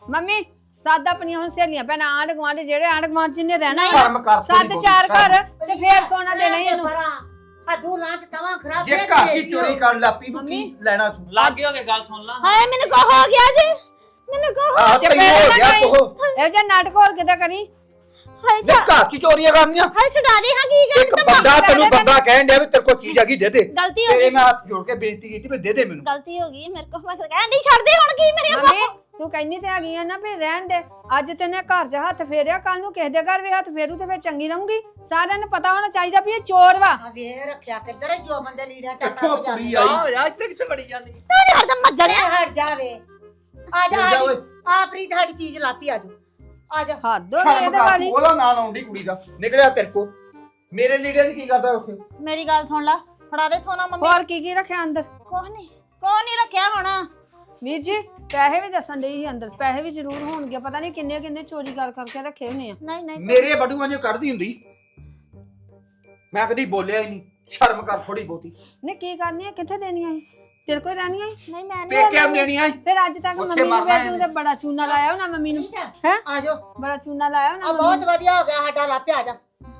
ਮੰਮੀ ਸਾਦਾ ਆਪਣੀਆਂ ਹੁਣ ਸਹੇਲੀਆਂ ਭੈਣਾਂ ਆਂਢ ਗੁਆਂਢ ਜਿਹੜੇ ਆਂਢ ਗੁਆਂਢ ਚ ਨੇ ਰਹਿਣਾ ਆ ਸ਼ਰਮ ਕਰ ਥੋੜ੍ਹੀ ਸੱਤ ਬਹੁਤੀ, ਚਾਰ ਸ਼ਰਮ। ਘਰ ਤੇ ਫੇਰ ਸੋਨਾ ਦੇਣਾ ਹੀ ਇਹਨੂੰ। ਹੱਦੂ ਲਾਂ ਤੇ ਤਵਾਂ ਖਰਾਬ ਜੇ ਘਰ ਦੀ ਚੋਰੀ। ਕਰਨ ਲੱਪੀ ਤੂੰ ਕੀ। ਲੈਣਾ ਤੂੰ? ਲੱਗ ਹੋ ਕੇ ਗੱਲ ਸੁਣ ਲਾ। ਹਾਏ ਮੈਨੂੰ ਕੋ ਹੋ ਗਿਆ ਜੀ? ਮੈਨੂੰ ਕੋ ਹੋ ਆਹ ਤੈਨੂੰ ਹੋ ਨਾ ਗਿਆ। ਤੂੰ ਇਹ ਜੇ ਨਾਟਕ ਹੋਰ ਕਿਤੇ ਕਰੀ? ਹਾਏ ਜੇ ਘਰ 'ਚ ਚੋਰੀਆਂ ਕਰਨੀਆਂ। ਹਾਏ ਛੁਡਾ ਦੇ ਹਾਂ ਕੀ ਕਰ? ਇੱਕ ਬੰਦਾ ਤੈਨੂੰ ਬੰਦਾ ਕਹਿਣ ਡਿਆ ਵੀ ਤੇਰੇ ਕੋਲ ਚੀਜ਼ ਹੈਗੀ ਦੇ ਦੇ। ਗਲਤੀ ਹੋ ਤੇਰੇ ਗਈ ਮੈਂ ਹੱਥ ਜੋੜ ਕੇ ਬੇਨਤੀ ਕੀਤੀ ਵੀ ਦੇ ਦੇ ਮੈਨੂੰ। ਗਲਤੀ ਹੋ ਗਈ ਮੇਰੇ ਕੋ ਮੈਂ ਕਹਿਣ ਨਹੀਂ ਛੱਡ ਦੇ ਹੁਣ ਕੀ ਮੇਰੇ ਮੰਮੀ ਤੂੰ ਕਹਿੰਨੀ ਤੇ ਹੈਗੀ ਆ ਨਾ ਵੀ ਰਹਿਣ ਦੇ। ਅੱਜ ਤੈਨੇ ਘਰ 'ਚ ਹੱਥ ਫੇਰਿਆ ਕੱਲ ਨੂੰ ਕਿਸੇ ਦੇ ਘਰ ਵੀ ਹੱਥ ਫੇਰੂ ਤੇ ਫਿਰ ਚੰਗੀ ਰਹੂੰਗੀ। ਸਾਰਿਆਂ ਨੂੰ ਪਤਾ ਹੋਣਾ ਚਾਹੀਦਾ ਵੀ ਇਹ ਚੋਰ ਵਾ। ਆ ਵੇ ਰੱਖਿਆ ਕਿੱਧਰ ਹੈ ਜੋ ਬੰਦੇ ਲੀੜਿਆ ਕਿੱਥੋਂ ਕੁੜੀ ਆ ਆਈ। ਯਾਰ ਇੱਥੇ ਕਿੱਥੇ ਵੜੀ ਜਾਂਦੀ? ਹਰਦਮ ਮੱਜਣਿਆ ਹਟ ਜਾਵੇ ਆ ਜਾ ਜਾ ਸਾਡੀ- ਓਏ। ਆ ਪ੍ਰੀਤ ਸਾਡੀ ਚੀਜ਼ ਲਾਪੀ ਆ ਜਾ। ਆ ਜਾ। ਹੱਦ ਹੋ ਗਈ ਸ਼ਰਮ ਇਹਦੇ ਕਰ ਵਾਲੀ। ਤੂੰ, ਉਹਦਾ ਨਾਂ ਲਾਉਂਦੀ ਕੁੜੀ ਦਾ। ਨਿਕਲਿਆ ਤੇਰੇ ਕੋ ਮੇਰੇ ਲੀੜੇ 'ਚ ਕੀ ਕਰਦਾ ਉੱਥੇ? ਮੇਰੀ ਗੱਲ ਸੁਣ ਲੈ। ਫੜਾ ਦੇ ਸੋਨਾ ਮੰਮੀ। ਹੋਰ ਕੀ ਕੀ ਰੱਖਿਆ ਅੰਦਰ? ਕੁਛ ਨਹੀਂ। ਕੁਛ ਨਹੀਂ ਰੱਖਿਆ ਹੁਣ। ਵੀਰ ਜੀ ਪੈਸੇ ਵੀ ਦੱਸਣ ਡਈ ਸੀ ਅੰਦਰ ਪੈਸੇ ਵੀ ਜ਼ਰੂਰ ਹੋਣਗੇ ਪਤਾ ਨਹੀਂ ਕਿੰਨੇ ਕਿੰਨੇ ਚੋਰੀ ਕਰ ਕਰਕੇ ਰੱਖੇ ਹੋਣੇ ਆ। ਨਹੀਂ ਨਹੀਂ ਮੇਰੇ ਬਟੂਆਂ 'ਚ ਕੱਢਦੀ ਹੁੰਦੀ। ਮੈਂ ਕਦੀ ਬੋਲਿਆ ਹੀ ਨਹੀਂ ਸ਼ਰਮ ਕਰ ਥੋੜੀ ਬਹੁਤੀ। ਨੇ ਕੀ ਕਰਨੀ ਆ ਕਿੱਥੇ ਦੇਣੀਆਂ ਸੀ? ਤੇਰੇ ਕੋਲ ਰਹਿਣੀਆਂ ਸੀ? ਨਹੀਂ ਮੈਂ ਨਹੀਂ ਪੇਕਿਆਂ ਨੂੰ ਦੇਣੀਆਂ ਸੀ। ਫਿਰ ਅੱਜ ਤੱਕ ਉੱਥੇ ਮੰਮੀ ਨੂੰ ਮਰਨਾ ਤੂੰ ਤੇ ਬੜਾ ਚੂਨਾ ਲਾਇਆ ਹੋਣਾ ਮੰਮੀ ਨੂੰ। ਠੀਕ ਹੈ? ਹੈ ਆ ਜਾ ਬੜਾ ਚੂਨਾ ਲਾਇਆ ਹੋਣਾ ਆ ਮੰਮੀ ਬਹੁਤ ਵਧੀਆ ਹੋ ਗਿਆ ਸਾਡਾ ਲਾਪੀ ਆ ਜਾ।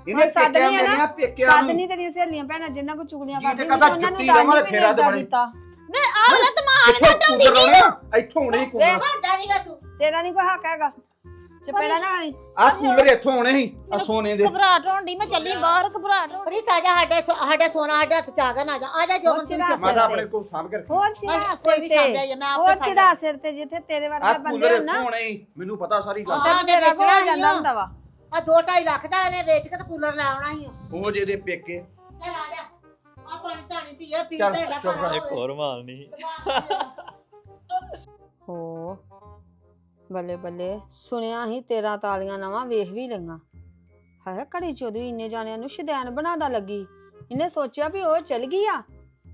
ਇਹਨੇ ਹੁਣ ਸੱਦ ਪੇਕਿਆਂ ਲਈ ਨੂੰ ਆ ਨਾ? ਦੇਣੀਆਂ ਪੇਕਿਆਂ ਨਹੀਂ ਤੇਰੀਆਂ ਸਹੇਲੀਆਂ ਭੈਣਾਂ ਜਿੰਨਾਂ ਕੋ ਚੁਗਲੀਆਂ ਜੀ ਤੇ ਕਰਦੀ ਕਦਾ ਉਹਨਾਂ ਨੂੰ ਜੁੱਤੀ ਫੇਰਾ ਏਦਾਂ ਦਵਾਈ। ਕੀਤਾ ਵੇ ਆ ਲੈ ਤਮਾਨ ਕਿੱਥੋਂ ਘਟਾਉਂਦੀ ਕੁਦਰ ਆਉਣਾ ਇੱਥੋਂ ਹੋਣੇ ਹੀ ਵੇ ਕੂਲਰ ਹਟ ਜਾ ਨਹੀਂ ਗਾ ਤੂੰ। ਤੇਰਾ ਨਹੀਂ ਕੋਈ ਹੱਕ ਹੈਗਾ। ਚਪੇੜਾ ਨਾ ਖਾਈ ਆ ਕੂਲਰ ਇੱਥੋਂ ਆਉਣੇ ਸੀ ਆ ਸੋਨੇ ਦੇ। ਘਬਰਾਹਟ ਹੋਣ ਡਈ ਮੈਂ ਚੱਲੀ ਬਾਹਰ ਘਬਰਾਹਟ ਹੋਣ ਪ੍ਰੀਤ ਆ ਜਾ ਸਾਡੇ ਸੋ- ਸਾਡੇ ਸੋਨਾ ਸਾਡੇ ਹੱਥ ਚ ਆ ਗਿਆ ਨਾ ਜਾ ਆ ਜਾ ਜੋ ਹੋਰ ਬੰਦੇ ਚਿੜਾ ਵਿੱਚ ਮੈਂ ਤਾਂ ਆਪਣੇ ਕੋਲ ਸਾਂਭ ਕੇ ਰੱਖੀ। ਹੋਰ ਚਿੜਾ ਕੋਈ ਸਿਰ ਨਹੀਂ ਤੇ। ਸਾਂਭਿਆ ਜੀ, ਮੈਂ ਆਪੇ ਹੋਰ ਫੜ ਚਿੜਾ ਸਿਰ ਤੇ ਜਿੱਥੇ ਤੇਰੇ ਆ ਵਰਗੇ ਬੰਦੇ ਕੂਲਰ ਹੋ ਇੱਥੋਂ ਨਾ ਆਉਣੇ ਸੀ ਮੈਨੂੰ ਪਤਾ ਸਾਰੀ ਗੱਲ। ਹਾਂ। ਤੇ ਤੇਰਾ ਕੋਲ ਵੇਚਣਾ ਜਾਂਦਾ ਹੀ ਹੁੰਦਾ ਵਾ। ਆ 2.5 ਲੱਖ ਦਾ ਇਹਨੇ ਵੇਚ ਕੇ ਤੇ ਕੂਲਰ ਲੈ ਆਉਣਾ ਸੀ ਉਹ ਜਿਹਦੇ ਪੇਕੇ ਆ ਪਾਣੀ ਧਾਣੀ ਦੀ ਆ ਪੀ ਚੱਲ, ਤੇ ਚੁੱਪ ਕਰ। ਇੱਕ ਹੋਰ ਮਾਰਨੀ ਹੋ। ਬੱਲੇ ਬੱਲੇ ਸੁਣਿਆ ਹੀ ਤੇਰਾ ਤਾਲੀਆਂ ਨਵਾਂ ਵੇਖ ਵੀ ਲਈਆਂ। ਹਾਏ ਘੜੀ ਚੋਦੀ ਇੰਨੇ ਜਾਣਿਆਂ ਨੂੰ ਸ਼ਦੈਨ ਬਣਾਦਾ ਲੱਗੀ। ਇਹਨੇ ਸੋਚਿਆ ਵੀ ਉਹ ਚਲ ਗਈ ਆ।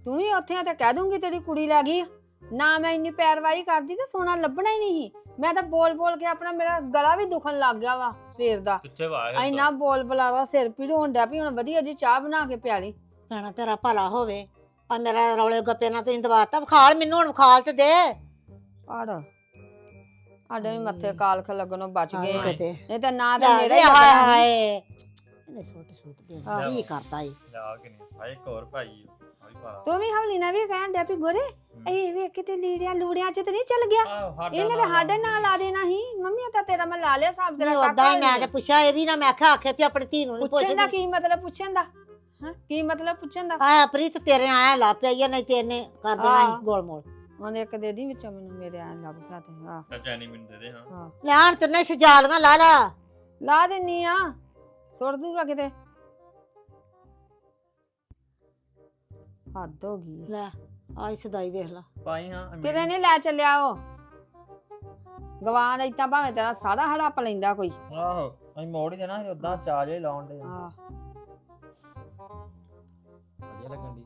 ਤੂੰ ਵੀ ਉੱਥੇ ਆ ਤੇ ਕਹਿ ਦੂੰਗੀ ਤੇਰੀ ਕੁੜੀ ਲੈ ਗਈ ਆ। ਨਾ ਮੈਂ ਇੰਨੀ ਪੈਰਵਾਈ ਕਰਦੀ ਤੇ ਸੋਨਾ ਲੱਭਣਾ ਹੀ ਨਹੀਂ ਸੀ। ਮੈਂ ਤਾਂ ਬੋਲ ਬੋਲ ਕੇ ਆਪਣਾ ਮੇਰਾ ਗਲਾ ਵੀ ਦੁਖਣ ਲੱਗ ਗਿਆ ਵਾ ਸਵੇਰ ਦਾ। ਕਿੱਥੇ ਵਾਇਆ ਇੰਨਾ ਬੋਲ ਬੁਲਾਵਾ ਸਿਰ ਪੀੜ ਹੋਣ ਡਿਆ ਵੀ ਹੁਣ ਵਧੀਆ ਜੀ ਚਾਹ ਬਣਾ ਕੇ ਪਿਆਲੀ ਭੈਣਾ ਤੇਰਾ ਭਲਾ ਹੋਵੇ। ਆ ਮੇਰਾ ਰੌਲੇ ਗੱਪੇ ਨਾਲ ਤੂੰ ਦਵਾਤਾ ਵਿਖਾਲ ਮੈਨੂੰ ਹੁਣ ਵਿਖਾਲ ਤੇ ਦੇ। ਪੜ ਸਾਡੇ ਵੀ ਮੱਥੇ ਕਾਲਖ ਲੱਗਣੋਂ ਬਚ ਗਏ। ਕਿਤੇ ਨਹੀਂ ਤਾਂ ਨਾ ਤਾਂ ਮੇਰਾ ਵੇ ਹੀ ਹਾਏ। ਹਾਏ। ਇਹਨੇ ਸੁੱਟ ਸੁੱਟ ਦੇ। ਕੀ ਕਰਤਾ ਈ ਜਾ ਕੇ ਨਹੀਂ ਹਾਏ ਇੱਕ ਹੋਰ ਭਾਈ ਆ। ਵੀ ਪਾਲਾ ਤੂੰ ਵੀ ਹਵਲੀ ਨਾ ਵੀ ਕਹਿਣ ਡਿਆ ਵੀ ਗੋਰੇ ਇਹ ਵੇਖ ਕਿਤੇ ਲੀੜਿਆਂ ਲੂੜਿਆਂ ਚ ਤੇ ਨਹੀਂ ਚੱਲ ਗਿਆ। ਇਹਨੇ ਤਾਂ ਸਾਡੇ ਨਾਲ ਲਾ ਦੇਣਾ ਸੀ। ਮੰਮੀ ਤਾਂ ਤੇਰਾ ਮੈਂ ਲਾ ਲਿਆ ਸਾਬ ਨਹੀਂ ਤੇਰਾ ਉਦਾਂ ਹੀ ਮੈਂ ਤੇ ਪੁੱਛਿਆ ਇਹ ਵੀ ਨਾ ਮੈਂ ਆਖਿਆ ਆਖੇ ਵੀ ਆਪਣੀ ਧੀ ਨੂੰ ਨਹੀਂ ਪੁੱਛਣ ਦਾ ਕੀ ਮਤਲਬ ਪੁੱਛਣ ਦਾ? ਹਾਂ ਕੀ ਮਤਲਬ ਪੁੱਛਣ ਦਾ? ਆਇਆ ਪ੍ਰੀਤ ਤੇਰੇ ਆਇਆ ਲਾਪਿਆ ਹੀ ਆ, ਨਹੀਂ ਤੇ ਇਹਨੇ ਕਰ ਦੇਣਾ। ਸੀ ਗੋਲ ਮੋਲ ਉਹਨੇ ਇੱਕ ਦੇ ਦੀ ਵਿੱਚੋਂ ਮੈਨੂੰ ਮੇਰੇ ਐ ਲੱਭ ਗਿਆ ਤੇ ਹਾਂ ਚਾਚਾ ਨਹੀਂ ਮੈਨੂੰ ਦੇ ਦੇ ਹਾਂ। ਹਾਂ। ਲੈਣ ਤੇ ਨਹੀਂ ਸਜਾਲੀਆਂ ਲਾ ਲਾ। ਲਾ ਦਿੰਨੀ ਆ ਸੁੱਟ ਦੂਗਾ ਕਿਤੇ। ਹੱਦ ਹੋ ਗਈ ਲੈ ਆਈ ਸਦਾਈ ਵੇਖ ਲਾ। ਪਾਈ ਹਾਂ ਕਿਤੇ ਨਹੀਂ ਲੈ ਚੱਲਿਆ ਉਹ। ਗਵਾਨ ਇਤਾਂ ਭਾਵੇਂ ਤੇਰਾ ਸਾਰਾ ਹੜੱਪ ਲੈਂਦਾ ਕੋਈ। ਆਹੋ ਅਸੀਂ ਮੋੜ ਹੀ ਦੇਣਾ ਉਦਾਂ ਚਾਰਜ ਹੀ ਲਾਉਣ ਦੇ ਹਾਂ ਵਧੀਆ ਲੱਗਣ ਦੀ।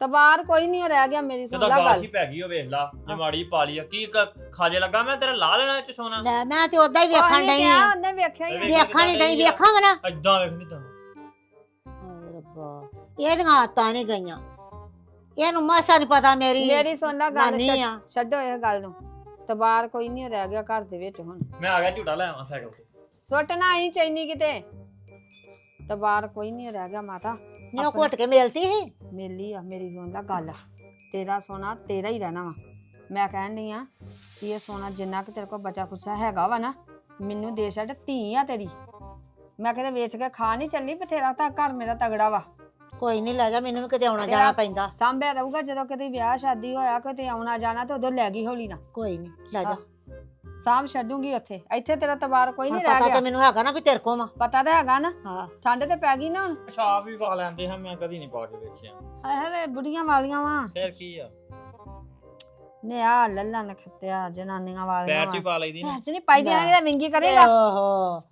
ਤਬਾਰ ਕੋਈ ਨਹੀਂ ਰਹਿ ਗਿਆ ਮੇਰੀ ਸੁਣ ਜਦੋਂ ਲੈ ਗਾਸ਼ ਗੱਲ। ਹੀ ਪੈ ਗਈ ਉਹ ਵੇਖ ਲਾ ਜੇ ਮਾੜੀ ਪਾ ਲਈ ਆ। ਕੀ ਕ- ਖਾਜੇ ਲੱਗਾ? ਮੈਂ ਤੇਰਾ ਲਾ ਲੈਣਾ ਇਹ ਚ ਸੋਨਾ। ਲੈ ਮੈਂ ਤੇ ਉਦਾਂ ਹੀ ਵੇਖਣ ਡਈ ਆ ਆ ਉਹਨੇ ਵੇਖਿਆ ਹੀ ਆ। ਵੇਖ- ਵੇਖਣ ਨਹੀਂ ਡਈ ਵੇਖਾਂ ਮੈਂ ਨਾ। ਏਦਾਂ ਵੇਖ ਨਹੀਂ ਤਾਂ ਹਾਏ ਰੱਬਾ ਇਹਦੀਆਂ ਆਤਾਂ ਨਹੀਂ ਗਈਆਂ। ਇਹਨੂੰ ਮਾਸਾ ਨਹੀਂ ਪਤਾ ਮੇਰੀ ਮੇਰੀ ਸੁਣ ਲੈ ਗੱਲ ਨਾਨੀ ਛੱਡ- ਆ। ਛੱਡੋ ਇਹ ਗੱਲ ਨੂੰ। ਤਬਾਰ ਕੋਈ ਨਹੀਂ ਰਹਿ ਗਿਆ ਘਰ ਦੇ ਵਿੱਚ ਹੁਣ। ਮੈਂ ਆ ਗਿਆ ਝੂਟਾ ਲੈ ਆਵਾਂ ਸਾਈਕਲ ਤੇ। ਸੁੱਟਣਾ ਹੀ ਚੈਨੀ ਕਿਤੇ। ਤਬਾਰ ਕੋਈ ਨਹੀਂ ਰਹਿ ਗਿਆ ਮਾਤਾ। ਨਹੀਂ ਉਹ ਘੁੱਟ ਕੇ ਮਿਲਤੀ ਸੀ? ਮੇਲੀ ਆ ਮੇਰੀ ਸੁਣ ਲੈ ਗੱਲ। ਤੇਰਾ ਸੋਨਾ ਤੇਰਾ ਹੀ ਰਹਿਣਾ ਵਾ। ਮੈਂ ਕਹਿਣ ਡਈ ਆ ਕਿ ਇਹ ਸੋਨਾ ਜਿੰਨਾ ਕਿ ਤੇਰੇ ਕੋਲ ਬਚਾ ਖੁਚਾ ਹੈਗਾ ਵਾ ਨਾ ਮੈਨੂੰ ਦੇ ਛੱਡ ਧੀ ਆ ਤੇਰੀ। ਮੈਂ ਕਿਤੇ ਵੇਚ ਕੇ ਖਾ ਨਹੀਂ ਚੱਲੀ ਬਥੇਰਾ ਤਾਂ ਘਰ ਮੇਰਾ ਤਗੜਾ ਵਾ। ਕੋਈ ਨਹੀਂ ਲੈ ਜਾ ਮੈਨੂੰ ਵੀ ਕਿਤੇ ਆਉਣਾ ਤੇਰਾ- ਜਾਣਾ ਪੈਂਦਾ। ਸਾਂਭਿਆ ਰਹੂਗਾ ਜਦੋਂ ਕਿਤੇ ਵਿਆਹ ਸ਼ਾਦੀ ਹੋਇਆ ਕਿਤੇ ਆਉਣਾ ਜਾਣਾ ਤੇ ਉਦੋਂ ਲੈ ਗਈ ਹੌਲੀ ਨਾ ਕੋਈ ਨਹੀਂ ਲੈ ਜਾ। ਸਾਂਭ ਛੱਡੂਗੀ ਉੱਥੇ। ਇੱਥੇ ਤੇਰਾ ਤਬਾਰ ਕੋਈ ਨਹੀਂ ਰਹਿ ਪਤਾ ਗਿਆ ਤਾਂ ਮੈਨੂੰ ਹੈਗਾ ਨਾ ਵੀ ਤੇਰੇ ਕੋਲ ਵਾ ਪਤਾ ਤਾਂ ਹੈਗਾ ਨਾ। ਹਾਂ। ਠੰਡ ਤੇ ਪੈ ਗਈ ਨਾ ਹੁਣ। ਪਿਸ਼ਾਬ ਵੀ ਪਾ ਲੈਂਦੇ ਹਾਂ ਮੈਂ ਕਦੀ ਨਹੀਂ ਪਾ ਕੇ ਵੇਖਿਆ ਹਾਏ ਹਾਏ ਵੇ ਬੁੜੀਆਂ ਵਾਲੀਆਂ ਵਾ। ਫੇਰ ਕੀ ਆ? ਨੇ ਆ ਲੱਲਾ ਨਖੱਤਿਆ ਜਨਾਨੀਆਂ ਵਾਲੀਆਂ ਪੈਰ ਚ ਹੀ ਵਾ। ਪਾ ਲਈਦੀ ਨਾ। ਪੈਰ ਚ ਨਹੀਂ ਪਾਈ ਲੈ। ਇਹਦਾ ਵਿੰਗੀ ਕਰੇਗਾ। ਓਹੋ।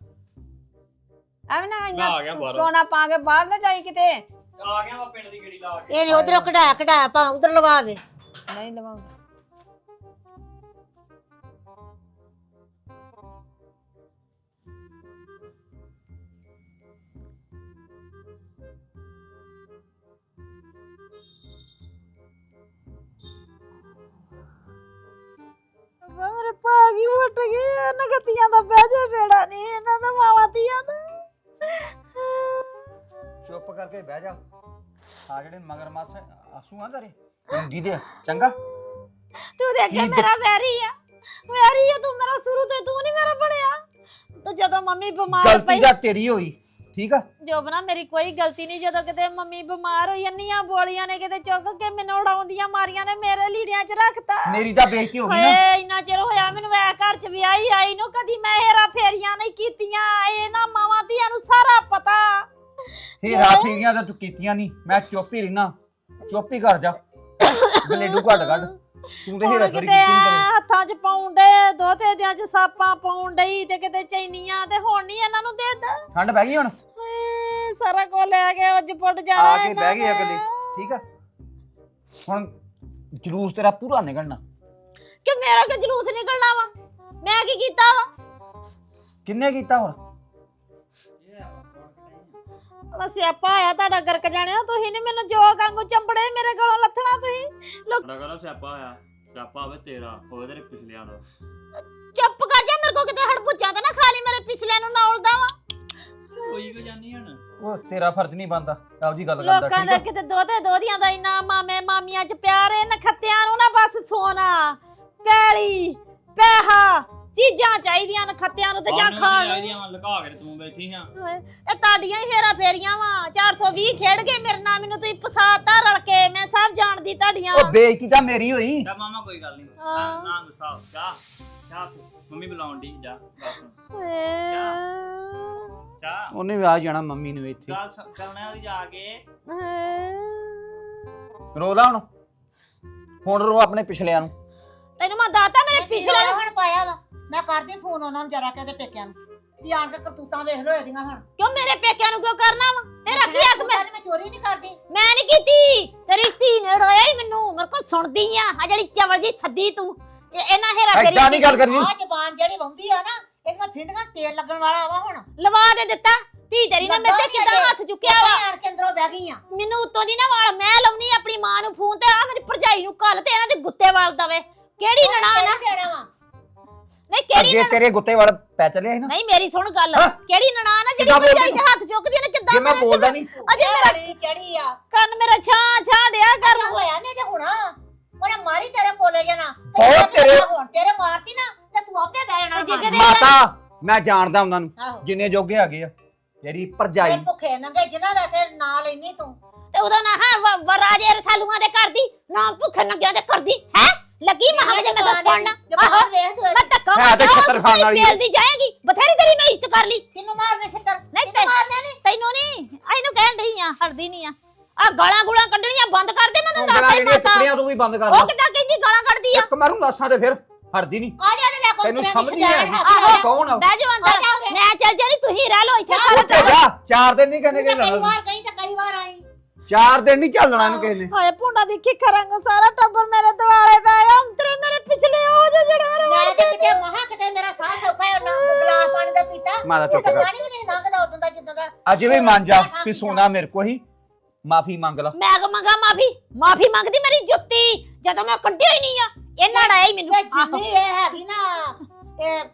ਐਵੇਂ ਨਾ ਮੈਂ ਆ ਗਿਆ ਇੰਨਾ ਬਾਹਰੋਂ। ਸੋਨਾ ਪਾ ਕੇ ਬਾਹਰ ਨਾ ਜਾਈ ਕਿਤੇ। ਆ ਗਿਆ ਮੈਂ ਪਿੰਡ ਦੀ ਗੇੜੀ ਲਾ ਕੇ। ਇਹਨੇ ਉਧਰੋਂ ਕਢਾਇਆ ਕਢਾਇਆ ਭਾਵੇਂ ਉਧਰ ਲਵਾਵੇ ਨਹੀਂ ਲਵਾਉਂਦਾ। ਫੁੱਟ ਗਏ ਇਹਨਾਂ ਗੱਤੀਆਂ ਦਾ ਬਹਿ ਜਾ ਫੇੜਾ ਨਹੀਂ ਇਹਨਾਂ ਦਾ ਮਾਵਾਂ ਦੀਆਂ ਦਾ। ਚੁੱਪ ਕਰਕੇ ਬਹਿ ਜਾ। ਆ ਜਿਹੜੇ ਮਗਰ ਮਾਸ ਆਸੂ ਆ ਤੇਰੇ ਹੁੰਦੀ ਦੇ ਚੰਗਾ। ਤੂੰ ਦੇਖਿਆ ਮੇਰਾ ਵੈਰੀ ਆ। ਵੈਰੀ ਆ ਤੂੰ ਮੇਰਾ ਸ਼ੁਰੂ ਤੋਂ ਤੂੰ ਨਹੀਂ ਮੇਰਾ ਬਣਿਆ। ਤੂੰ ਜਦੋਂ ਮੰਮੀ ਬਿਮਾਰ ਗਲਤੀ ਪਈ ਤਾਂ ਤੇਰੀ ਹੋਈ। ਠੀਕ ਆ? ਜੋਬਨਾ ਮੇਰੀ ਕੋਈ ਗਲਤੀ ਨਹੀਂ ਜਦੋਂ ਕਿਤੇ ਮੰਮੀ ਬਿਮਾਰ ਹੋਈ ਅੰਨੀਆਂ ਬੋਲੀਆਂ ਨੇ ਕਿਤੇ ਚੁੱਕ ਕੇ ਮੈਨੂੰ ਉਡਾਉਂਦੀਆਂ ਮਾਰੀਆਂ ਨੇ ਮੇਰੇ ਲੀੜਿਆਂ 'ਚ ਰੱਖਤਾ। ਮੇਰੀ ਤਾਂ ਬੇਇੱਜ਼ਤੀ ਹੋ ਗਈ ਨਾ। ਹਾਏ ਇੰਨਾ ਚਿਰ ਹੋਇਆ ਮੈਨੂੰ ਐ ਘਰ 'ਚ ਵਿਆਹੀ ਆਈ ਨੂੰ ਕਦੀ ਮੈਂ ਹੇਰਾ ਫੇਰੀਆਂ ਨਹੀਂ ਕੀਤੀਆਂ ਇਹ ਨਾ ਮਾਵਾਂ ਧੀਆਂ ਨੂੰ ਸਾਰਾ ਪਤਾ। ਹੀਰਾ ਫੇਰੀਆਂ ਤਾਂ ਤੂੰ ਕੀਤੀਆਂ ਨਹੀਂ ਮੈਂ ਚੁੱਪ ਹੀ ਰਹਿਣਾ। ਚੁੱਪ ਹੀ ਕਰ ਜਾ। ਗਲੇਡੂ ਘੱਟ ਕੱਢ। ਤੂੰ ਤੇ ਹੀਰਾ ਫੇਰੀ ਕਿਤੇ ਕਦੇ ਹੱਥਾਂ 'ਚ ਪਾਉਂਦੇ ਦੋਤੇ ਦਿਆਂ 'ਚ ਸਾਪਾਂ ਪਾਉਣ ਡਈ ਤੇ ਕਿਤੇ ਚੈਨੀਆਂ ਤੇ ਹੁਣ ਨਹੀਂ ਇਹਨਾਂ ਨੂੰ ਦੇਦਾ ਠੰਡ ਪੈ ਗਈ ਹੁਣ? ਹਾਏ, ਸਾਰਾ ਕੋ ਲੈ ਕੇ ਅੱਜ ਪੁੱਟ ਜਾਣਾ ਆ ਕੇ ਇਹਨਾਂ ਬਹਿ ਗਏ ਨੇ। ਅਗਲੇ ਠੀਕ ਆ? ਹੁਣ ਜਲੂਸ ਤੇਰਾ ਪੂਰਾ ਨਿਕਲਣਾ। ਕਿ ਮੇਰਾ ਕਿ ਜਲੂਸ ਨਿਕਲਣਾ ਵਾ? ਮੈਂ ਕੀ ਕੀਤਾ ਵਾ? ਕਿੰਨੇ ਕੀਤਾ ਹੁਣ ਉਹਦਾ ਸਿਆਪਾ ਆਇਆ ਤੁਹਾਡਾ ਗਰਕ ਜਾਣਿਓ ਤੁਸੀਂ ਨਹੀਂ ਮੈਨੂੰ ਜੋ ਵਾਂਗੂ ਚੰਬੜੇ ਮੇਰੇ ਕੋਲੋਂ ਲੱਥਣਾ ਤੁਸੀਂ? ਬੜਾ ਕਰਾ ਸਿਆਪਾ ਹੋਇਆ ਸਿਆਪਾ ਹੋਵੇ ਤੇਰਾ ਹੋਵੇ ਤੇਰੇ ਪਿਛਲਿਆਂ ਦਾ। ਚੁੱਪ ਕਰ ਜਾ ਮੇਰੇ ਕੋ ਕਿਤੇ ਹੜਪੁੱਚਾਂ ਤਾਂ ਨਾ ਖਾ ਲਈ ਮੇਰੇ ਪਿਛਲੇ ਨੂੰ ਨੌਲਦਾ ਵਾ। ਕੋਈ ਕੋ ਜਾਨੀ ਹਣ? ਉਹ ਤੇਰਾ ਫਰਜ਼ ਨਹੀਂ ਬਣਦਾ ਆਪ ਜੀ ਗੱਲ ਕਰਦਾ ਲੋਕਾਂ ਠੀਕ ਦੇ ਆ? ਕਿਤੇ ਦੋਤੇ ਦੋਦੀਆਂ ਦਾ ਇਨਾ ਮਾਮੇ ਮਾਮੀਆਂ ਚ ਪਿਆਰ ਏ ਨਖੱਤਿਆਂ ਨੂੰ ਨਾ ਬਸ ਸੋਨਾ ਪੈਲੀ ਪੈਹਾ ਚੀਜ਼ਾਂ ਚਾਹੀਦੀਆਂ ਨਖੱਤਿਆਂ ਨੂੰ ਤੇ ਜਾਂ ਖਾਣ ਨੂੰ। ਚਾਹੀਦੀਆਂ ਵਾਂ ਲੁਕਾ ਕੇ ਤੇ ਤੂੰ ਬੈਠੀ ਹਾਂ ਹਾਏ, ਇਹ ਤੁਹਾਡੀਆਂ ਹੀ ਹੇਰਾ ਫੇਰੀਆਂ ਵਾ 420 ਖੇਡ ਕੇ ਮੇਰੇ ਨਾਲ ਮੈਨੂੰ ਤੁਸੀਂ ਫਸਾਤਾ ਰਲ ਕੇ ਮੈਂ ਸਭ ਜਾਣਦੀ ਤੁਹਾਡੀਆਂ ਉਹ ਬੇਇੱਜ਼ਤੀ ਤਾਂ ਮੇਰੀ ਹੋਈ ਜਾ ਮਾਮਾ ਕੋਈ ਗੱਲ ਨਹੀਂ ਹਾਂ। ਨਾ ਗੁੱਸਾ ਹੋ। ਜਾ ਜਾ ਤੂੰ। ਮੰਮੀ ਬੁਲਾਉਣ ਦੀ ਜਾ ਬਸ ਹਾਏ। ਜਾ ਉਹਨੇ ਵੀ ਆ ਜਾਣਾ ਮੰਮੀ ਨੂੰ ਇੱਥੇ ਚੱਲ ਚੱਲਣਾ ਉਹਦੀ ਜਾ ਕੇ ਹਾਏ। ਰੋ ਲਾ ਹੁਣ ਹੁਣ ਰੋ ਆਪਣੇ ਪਿਛਲਿਆਂ ਨੂੰ ਤੈਨੂੰ ਮੈਂ ਦਾਤਾ ਮੇਰੇ ਮੈਂ ਪਿਛਲੇ ਹੁਣ ਪਾਇਆ ਵਾ। ਮੈਂ ਕਰਦੀ ਫੋਨ ਉਹਨਾਂ ਨੂੰ ਜਰਾ ਕੇ ਉਹਦੇ ਪੇਕਿਆਂ ਨੂੰ। ਵੀ ਆਣ ਕੇ ਕਰਤੂਤਾਂ ਵੇਖ ਲੋ ਇਹਦੀਆਂ ਹੁਣ। ਕਿਉਂ ਮੇਰੇ ਪੇਕਿਆਂ ਨੂੰ ਕਿਉਂ ਕਰਨਾ ਵਾ? ਤੇਰਾ ਕੀ ਹੱਕ ਮੈਂ ਮੈਂ ਚੋਰੀ ਨਹੀਂ ਕਰਦੀ। ਮੈਂ ਨਹੀਂ ਕੀਤੀ। ਤੇਰੀ ਧੀ ਨੇ ਰੋਇਆ ਹੀ ਮੈਨੂੰ। ਮੇਰੇ ਕੋ ਸੁਣਦੀ ਆ। ਆ ਜਿਹੜੀ ਚਵਲ ਜੀ ਸੱਦੀ ਤੂੰ। ਇਹ- ਇਹਨਾਂ ਹੇਰਾ ਫੇਰੀ ਐਦਾਂ ਨਹੀਂ ਗੱਲ ਕਰੀ ਆਹ ਜ਼ਬਾਨ ਜਿਹੜੀ ਵੰਦੀ ਆ ਨਾ ਇਹਦੀਆਂ ਫਿੰਡੀਆਂ ਤੇਲ ਲੱਗਣ ਵਾਲਾ ਵਾ ਹੁਣ। ਲਵਾ ਦੇ ਦਿੱਤਾ। ਧੀ ਤੇਰੀ ਨੇ ਮੇਰੇ ਤੇ ਲੱਗਾ ਨੀ ਕਿਦਾਂ। ਹੱਥ ਚੁੱਕਿਆ ਵਾ? ਆਣ ਕੇ ਅੰਦਰੋਂ ਬਹਿ ਗਈ ਆ। ਮੈਨੂੰ ਉੱਤੋਂ ਦੀ ਨਾ ਵਾਲ ਮੈਂ ਲਾਉਣੀ ਆਪਣੀ ਮਾਂ ਨੂੰ ਫੋਨ ਤੇ। ਆ ਮੇਰੀ ਭਰਜਾਈ ਨੂੰ ਕੱਲ ਤੇ ਇਹਨਾਂ ਦੇ ਗੁੱਤੇ ਵਾਲ ਦਵੇ। ਕਿਹੜੀ ਨਨਾਣ ਆ? ਦੇਣਾ ਵਾ? ਨਹੀਂ ਕਿਹੜੀ ਅੱਗੇ ਨਨਾਣ- ਤੇਰੇ ਗੁੱਤੇ ਵਾਲ ਪੈ ਚੱਲਿਆ ਸੀ ਨਾ। ਨਹੀਂ ਮੇਰੀ ਸੁਣ ਗੱਲ। ਹਾਂ। ਕਿਹੜੀ ਨਨਾਣ ਆ ਜਿਹੜੀ ਕਿੱਦਾਂ ਬੋਲਦੀ ਭਰਜਾਈ ਦੇ ਹੱਥ ਚੁੱਕਦੀ ਨੇ? ਜੇ ਕਿਦਾਂ ਮੈਂ ਬੋਲਦਾ ਨਹੀਂ। ਅਜੇ ਮੇਰਾ ਚੜੀ ਚੜੀ ਆ? ਕੰਨ ਮੇਰਾ ਛਾਂ ਛਾਂ ਡਿਆ ਕਰ ਹੋਇਆ ਨਹੀਂ ਜੇ ਹੁਣਾ। ਉਹਨੇ ਮਾਰੀ ਤੇਰੇ ਕੋਲੇ ਜਨਾ ਉਹ ਤੇਰੇ- ਹੁਣ ਤੇਰੇ ਮਾਰਤੀ ਨਾ ਤੇ ਤੂੰ ਆਪੇ ਬਹਿ ਜਾਣਾ ਜੇ। ਕਿਤੇ- ਮਾਤਾ ਮੈਂ ਜਾਣਦਾ ਉਹਨਾਂ ਨੂੰ ਆਹੋ। ਜਿੰਨੇ ਜੋਗੇ ਹੈਗੇ ਆ। ਤੇਰੀ ਭਰਜਾਈ। ਇਹ ਭੁੱਖੇ ਨੰਗੇ ਜਿਨ੍ਹਾਂ ਦਾ ਤੇ ਨਾਂ ਲੈਨੀ ਤੂੰ। ਤੇ ਉਹਦਾ ਨਾ ਹੈ ਵਰਾਜੇ ਰਸਾਲੂਆਂ ਦੇ ਕਰਦੀ ਨਾ ਭੁੱਖ ਨੰਗਿਆਂ ਦੇ ਕਰਦੀ ਹੈ? ਲੱਗੀ ਮਹਾਂ ਜੇ ਮੈਂ ਤਾਂ ਸੁਣਨਾ ਆਹੋ ਜ਼ਬਾਨ ਵੇਖ ਤੂੰ ਮੈਂ ਧੱਕਾ ਹੈ ਤੇ ਛੱਤਰ ਖਾਣ ਵਾਲੀ ਹੈ। ਦੀ ਜਾਏਗੀ। ਬਥੇਰੀ ਤੇਰੀ ਮੈਂ ਇੱਜ਼ਤ ਕਰ ਲਈ। ਕਿੰਨੂੰ ਮਾਰਨੇ ਸਿੱਤਰ ਨਹੀਂ ਤੇ- ਮਾਰਨੇ ਨਹੀਂ ਤੈਨੂੰ ਨਹੀਂ ਇਹਨੂੰ ਕਹਿਣ ਡਈ ਆ ਹਰਦੀ ਨਹੀਂ ਆ। ਆ ਗਾਲਾਂ ਗੁਲਾਂ ਕੱਢਣੀਆਂ ਬੰਦ ਕਰ ਦੇ ਮੈਂ ਤੈਨੂੰ ਉਂਗਲਾਂ ਦੱਸਦਾ ਹੀ ਜਿਹੜੀਆਂ ਪਤਾ ਚੁੱਕਣੀਆਂ ਤੂੰ ਵੀ ਬੰਦ ਕਰ ਉਹ ਲਾ। ਕਿਦਾਂ ਕਹਿੰਦੀ ਗਾਲਾਂ ਕੱਢਦੀ ਆ? ਇੱਕ ਮਾਰੂ ਲਾਸਾਂ ਤੇ ਫਿਰ ਹਟਦੀ ਨਹੀਂ ਆ ਜਾ ਤੇ ਲੈ ਕੋਈ ਤੈਨੂੰ ਸਮਝ ਨਹੀਂ ਸਜਾਣ ਆਈ। ਹੱਥ। ਕੌਣ ਆ? ਬਹਿ ਜਾ ਆ ਅੰਦਰ ਜਾ ਉਰੇ। ਮੈਂ ਚੱਲ ਜਾਣੀ ਤੁਸੀਂ ਰਹਿ ਲਓ ਇੱਥੇ ਜਾ ਸਾਰਾ ਉੱਥੇ ਜਾ। ਚਾਰ ਦਿਨ ਨਹੀਂ ਕਹਿੰਦੇ ਤੂੰ ਤਾਂ ਕਈ ਕਿ ਵਾਰ ਕਹੀ ਤੇ ਕਈ ਵਾਰ ਆਈ ਚਾਰ ਦਿਨ ਨਹੀਂ ਚੱਲਣਾ ਇਹਨੂੰ ਕਿਸੇ ਨੇ। ਹਾਏ ਪੁੰਡਾ ਦੇਖੀ ਖਰੰਗ ਸਾਰਾ ਟੱਬਰ ਮੇਰੇ ਦੁਆਲੇ ਪੈ ਗਿਆ। ਅੰਤਰੇ ਮੇਰੇ ਪਿਛਲੇ ਹੋ ਜੋ ਜਿਹੜੇ ਮੇਰੇ ਮੈਂ ਤੇ ਕਿਤੇ ਮਹਾ ਕਿਤੇ ਮੇਰਾ ਸਾਹ ਸੌਖਾ ਹੈ ਨਾ ਗਲਾਸ ਪਾਣੀ ਦਾ ਪੀਤਾ ਮਾਤਾ ਚੁੱਪ ਕਰ ਪਾਣੀ ਵੀ ਨਹੀਂ ਲੰਘਦਾ ਉਦੋਂ ਦਾ ਜਿੱਦਾਂ ਦਾ ਅੱਜ ਵੀ ਮੰਨ ਜਾ ਵੀ ਸੋਨਾ ਮੇਰੇ ਕੋ ਹੀ ਮਾਫੀ ਮੰਗ ਲਾ। ਮੈਂ ਕਿ ਮੰਗਾ ਮਾਫੀ ਮਾਫੀ ਮੰਗਦੀ ਮੇਰੀ ਜੁੱਤੀ ਜਦੋਂ ਮੈਂ ਕੱਢਿਆ ਹੀ ਨਹੀਂ ਆ ਇਹਨਾਂ ਡਾਇਆ ਹੀ ਮੈਨੂੰ। ਜਿੰਨੀ ਇਹ ਹੈਗੀ ਨਾ ਇਹ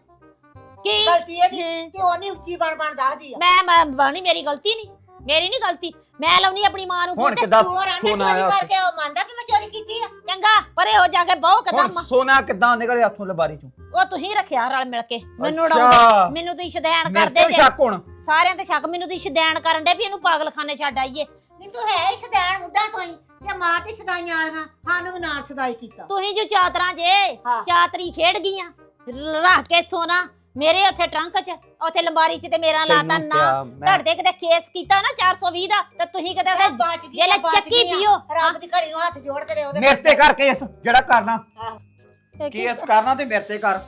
ਕੀ? ਗਲਤੀ ਇਹਦੀ ਹੂੰ। ਕਿ ਉਹ ਨਹੀਂ ਉੱਚੀ ਬਣ ਬਣ ਦੱਸਦੀ ਆ। ਮੈਂ ਮੈਂ ਬਾਣੀ ਮੇਰੀ ਗਲਤੀ ਨਹੀਂ। ਮੇਰੀ ਨਹੀਂ ਗਲਤੀ। ਮੈਂ ਲਾਉਣੀ ਆਪਣੀ ਮਾਂ ਨੂੰ ਹੁਣ ਕਿੱਦਾਂ ਚੋਰ ਆਂਦਾ ਸੋਨਾ ਚੋਰੀ ਆਇਆ? ਕਰਕੇ ਉਹ ਮੰਨਦਾ ਕਿ ਮੈਂ ਚੋਰੀ ਕੀਤੀ ਆ? ਚੰਗਾ ਪਰੇ ਹੋ ਜਾ ਕੇ ਬਹੁ ਹੁਣ ਕਦਮ। ਸੋਨਾ ਕਿੱਦਾਂ ਨਿਕਲੇ ਹੱਥੋਂ ਲਬਾਰੀ ਚੋਂ? ਉਹ ਤੁਸੀਂ ਰੱਖਿਆ ਰਲ ਮਿਲ ਕੇ। ਮੈਨੂੰ ਅੱਛਾ। ਉਡਾਉਂਦੇ ਮੈਨੂੰ ਤੁਸੀਂ ਸ਼ਦੈਣ ਮੇਰੇ ਕਰਦੇ ਤੇ ਜੇ। ਸ਼ੱਕ ਹੁਣ। ਸਾਰਿਆਂ ਤੇ ਸ਼ੱਕ ਮੈਨੂੰ ਤੁਸੀਂ ਸ਼ਦੈਣ ਕਰਨ ਦੇ ਵੀ ਇਹਨੂੰ ਪਾਗਲਖਾਨੇ ਛੱਡ ਆਈਏ। ਨਹੀਂ ਤੂੰ ਹੈ ਹੀ ਸਦੈਣ ਮੁੱਢਾਂ ਤੋਂ ਹੀ। ਤੇ ਮਾਂ ਤੇ ਸਦਾਈਆਂ ਵਾਲੀਆਂ ਸਾਨੂੰ ਵੀ ਨਾਲ ਸਦਾਈ ਕੀਤਾ। ਤੁਸੀਂ ਜੋ ਚਾਤਰਾਂ ਜੇ ਹਾਂ। ਚਾਤਰੀ ਖੇਡ ਗਈਆਂ। ਰੱਖ ਕੇ ਸੋਨਾ ਮੇਰੇ ਉੱਥੇ ਟਰੰਕ 'ਚ ਉੱਥੇ ਲੰਬਾਰੀ 'ਚ ਤੇ ਮੇਰਾ ਲਾਤਾ ਤੈਨੂੰ ਨਾ। ਕਿਹਾ ਮੈਂ। ਤੁਹਾਡੇ ਕਿਤੇ ਕੇਸ ਕੀਤਾ ਨਾ 420 ਦਾ ਤੇ ਤੁਸੀਂ ਕਿਤੇ ਉਹਦੇ ਬਚ ਗਈ ਜਿਹੜੇ ਆ, ਬਚ ਚੱਕੀ ਗਈ ਆ। ਪੀਓ। ਰੱਬ ਦੀ ਘੜੀ ਨੂੰ ਹੱਥ ਜੋੜ ਕੇ ਦੇ ਉਹਦੇ ਮੇਰੇ ਤੇ ਕਰ ਕੇਸ ਜਿਹੜਾ ਕਰਨਾ। ਕੇਸ ਕਰਨਾ ਤੇ ਮੇਰੇ ਤੇ ਕਰ।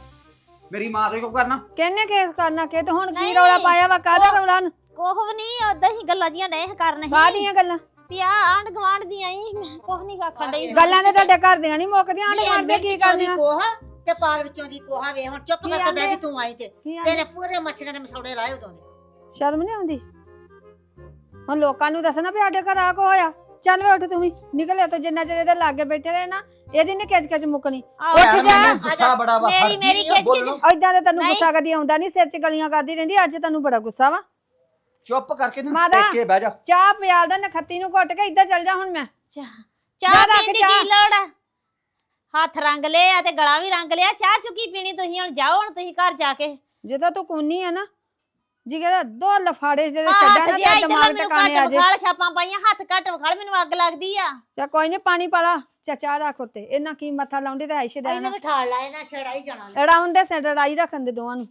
ਮੇਰੀ ਮਾਂ ਤੇ ਕਿਉਂ ਕਰਨਾ? ਕਿਹਨੇ ਕੇਸ ਕਰਨਾ? ਕਿ ਤੇ ਹੁਣ ਕੀ ਨਹੀਂ। ਰੌਲਾ ਪਾਇਆ ਵਾ? ਕਾਹਦਾ ਰੌਲਾ ਕੁਛ ਵੀ ਨਹੀਂ ਓਦਾਂ ਹੀ ਗੱਲਾਂ ਜੀਆਂ ਡੇ ਕਰਨ ਕਾਹਦੀਆਂ ਗੱਲਾਂ। ਪਿਆ ਆਂਡ ਗਵਾਂਡ ਦੀਆਂ ਹੀ ਮੈਂ ਨਹੀਂ ਆਖਣ ਡਈ। ਗੱਲਾਂ ਤੇ ਤੁਹਾਡੇ ਘਰ ਦੀਆਂ ਨਹੀਂ ਮੁੱਕਦੀਆਂ ਆਂਢ ਗੁਆਂਢ ਦੇ ਕੀ ਕਰਦੀਆਂ ਕੋਹਾ। ਤੇ ਪਾਰ ਵਿੱਚੋਂ ਦੀ ਕੋਹਾ ਵੇ ਹੁਣ ਚੁੱਪ ਕੀ ਕਰਕੇ ਬਹਿ ਗਈ ਆਂਦੇ? ਤੂੰ ਆਈ ਤੇ ਕੀ? ਤੇਰੇ ਪੂਰੇ ਮੱਛੀਆਂ ਦੇ ਮਸੌੜੇ ਲਾਏ ਉਦੋਂ ਦੇ ਸ਼ਰਮ ਨਹੀਂ ਆਉਂਦੀ ਹੁਣ ਲੋਕਾਂ ਨੂੰ ਦੱਸਣਾ ਵੀ ਸਾਡੇ ਘਰ ਆ ਕੋ ਹੋਇਆ ਚੱਲ ਵੇ ਉੱਠ ਤੂੰ ਵੀ ਨਿਕਲੇ ਤੇ ਜਿੰਨਾ ਚਿਰ ਇਹਦੇ ਲਾਗੇ ਬੈਠੇ ਰਹੇ ਨਾ ਇਹਦੀ ਨੀ ਕਿਚ ਕਿਚ ਮੁੱਕਣੀ ਆਹੋ, ਉੱਠ ਜਾ। ਮੈਨੂੰ ਗੁੱਸਾ ਬੜਾ ਵਾ ਮੇਰੀ- ਮੇਰੀ ਨਹੀਂ ਆ ਖਿੱਚ- ਬੋਲਣੋਂ। ਏਦਾਂ ਤੇ ਤੈਨੂੰ ਨਹੀਂ। ਗੁੱਸਾ ਕਦੀ ਆਉਂਦਾ ਨਹੀਂ ਸਿਰ 'ਚ ਗਲੀਆਂ ਕਰਦੀ ਰਹਿੰਦੀ ਅੱਜ ਤੈਨੂੰ ਬੜਾ ਗੁੱਸਾ ਵਾ ਚੁੱਪ ਕਰਕੇ ਨਾ ਮਾਤਾ। ਟੇਕ ਕੇ ਬਹਿ ਜਾ ਚਾਹ ਪਿਆਲ ਦਾ ਨਖੱਤੀ ਨੂੰ ਘੁੱਟ ਕੇ ਇੱਧਰ ਚੱਲ ਜਾ ਹੁਣ ਮੈਂ ਚਾਹ ਚਾਹ ਰੱਖ ਪੀਣ ਦੀ ਚਾਹ। ਕੀ ਲੋੜ ਆ? ਹੱਥ ਰੰਗ ਲਿਆ ਤੇ ਗਲਾ ਵੀ ਰੰਗ ਲਿਆ ਚਾਹ ਚੁੱਕੀ ਪੀਣੀ ਤੁਸੀਂ ਹੁਣ ਜਾਓ ਹੁਣ ਤੁਸੀਂ ਘਰ ਜਾ ਕੇ। ਜਦੋਂ ਤੂੰ ਕੁੰਨੀ ਆ ਨਾ ਜਿਗਰ ਦੋ ਲਫਾੜੇ ਜਿਹੜੇ ਹੱਥ ਛੱਡਾਂ ਨਾ ਤੇ ਦਿਮਾਗ ਟਿਕਾਣੇ ਆ ਜੇ। ਵਿਖਾਲ ਛਾਪਾਂ ਪਾਈਆਂ ਹੱਥ ਘੱਟ ਵਿਖਾਲ ਮੈਨੂੰ ਅੱਗ ਲੱਗਦੀ ਆ। ਚਾ ਕੋਈ ਨਹੀਂ ਪਾਣੀ ਪਾਲਾ ਚਚਾ ਰੱਖ ਉੱਤੇ ਇਹਨਾਂ ਕੀ ਮੱਥਾ ਲਾਉਂਦੀ ਤੇ ਆਇਸ਼ੇ ਦਾ ਇਹਨੇ ਠਾਲ ਲਾ ਇਹਨਾਂ ਛੜਾਈ ਜਾਣਾ ਨੇ। ਲੜਾਉਣ ਦੇ ਸੇ ਲੜਾਈ ਰੱਖਣ ਦੇ ਦੋਵਾਂ ਨੂੰ।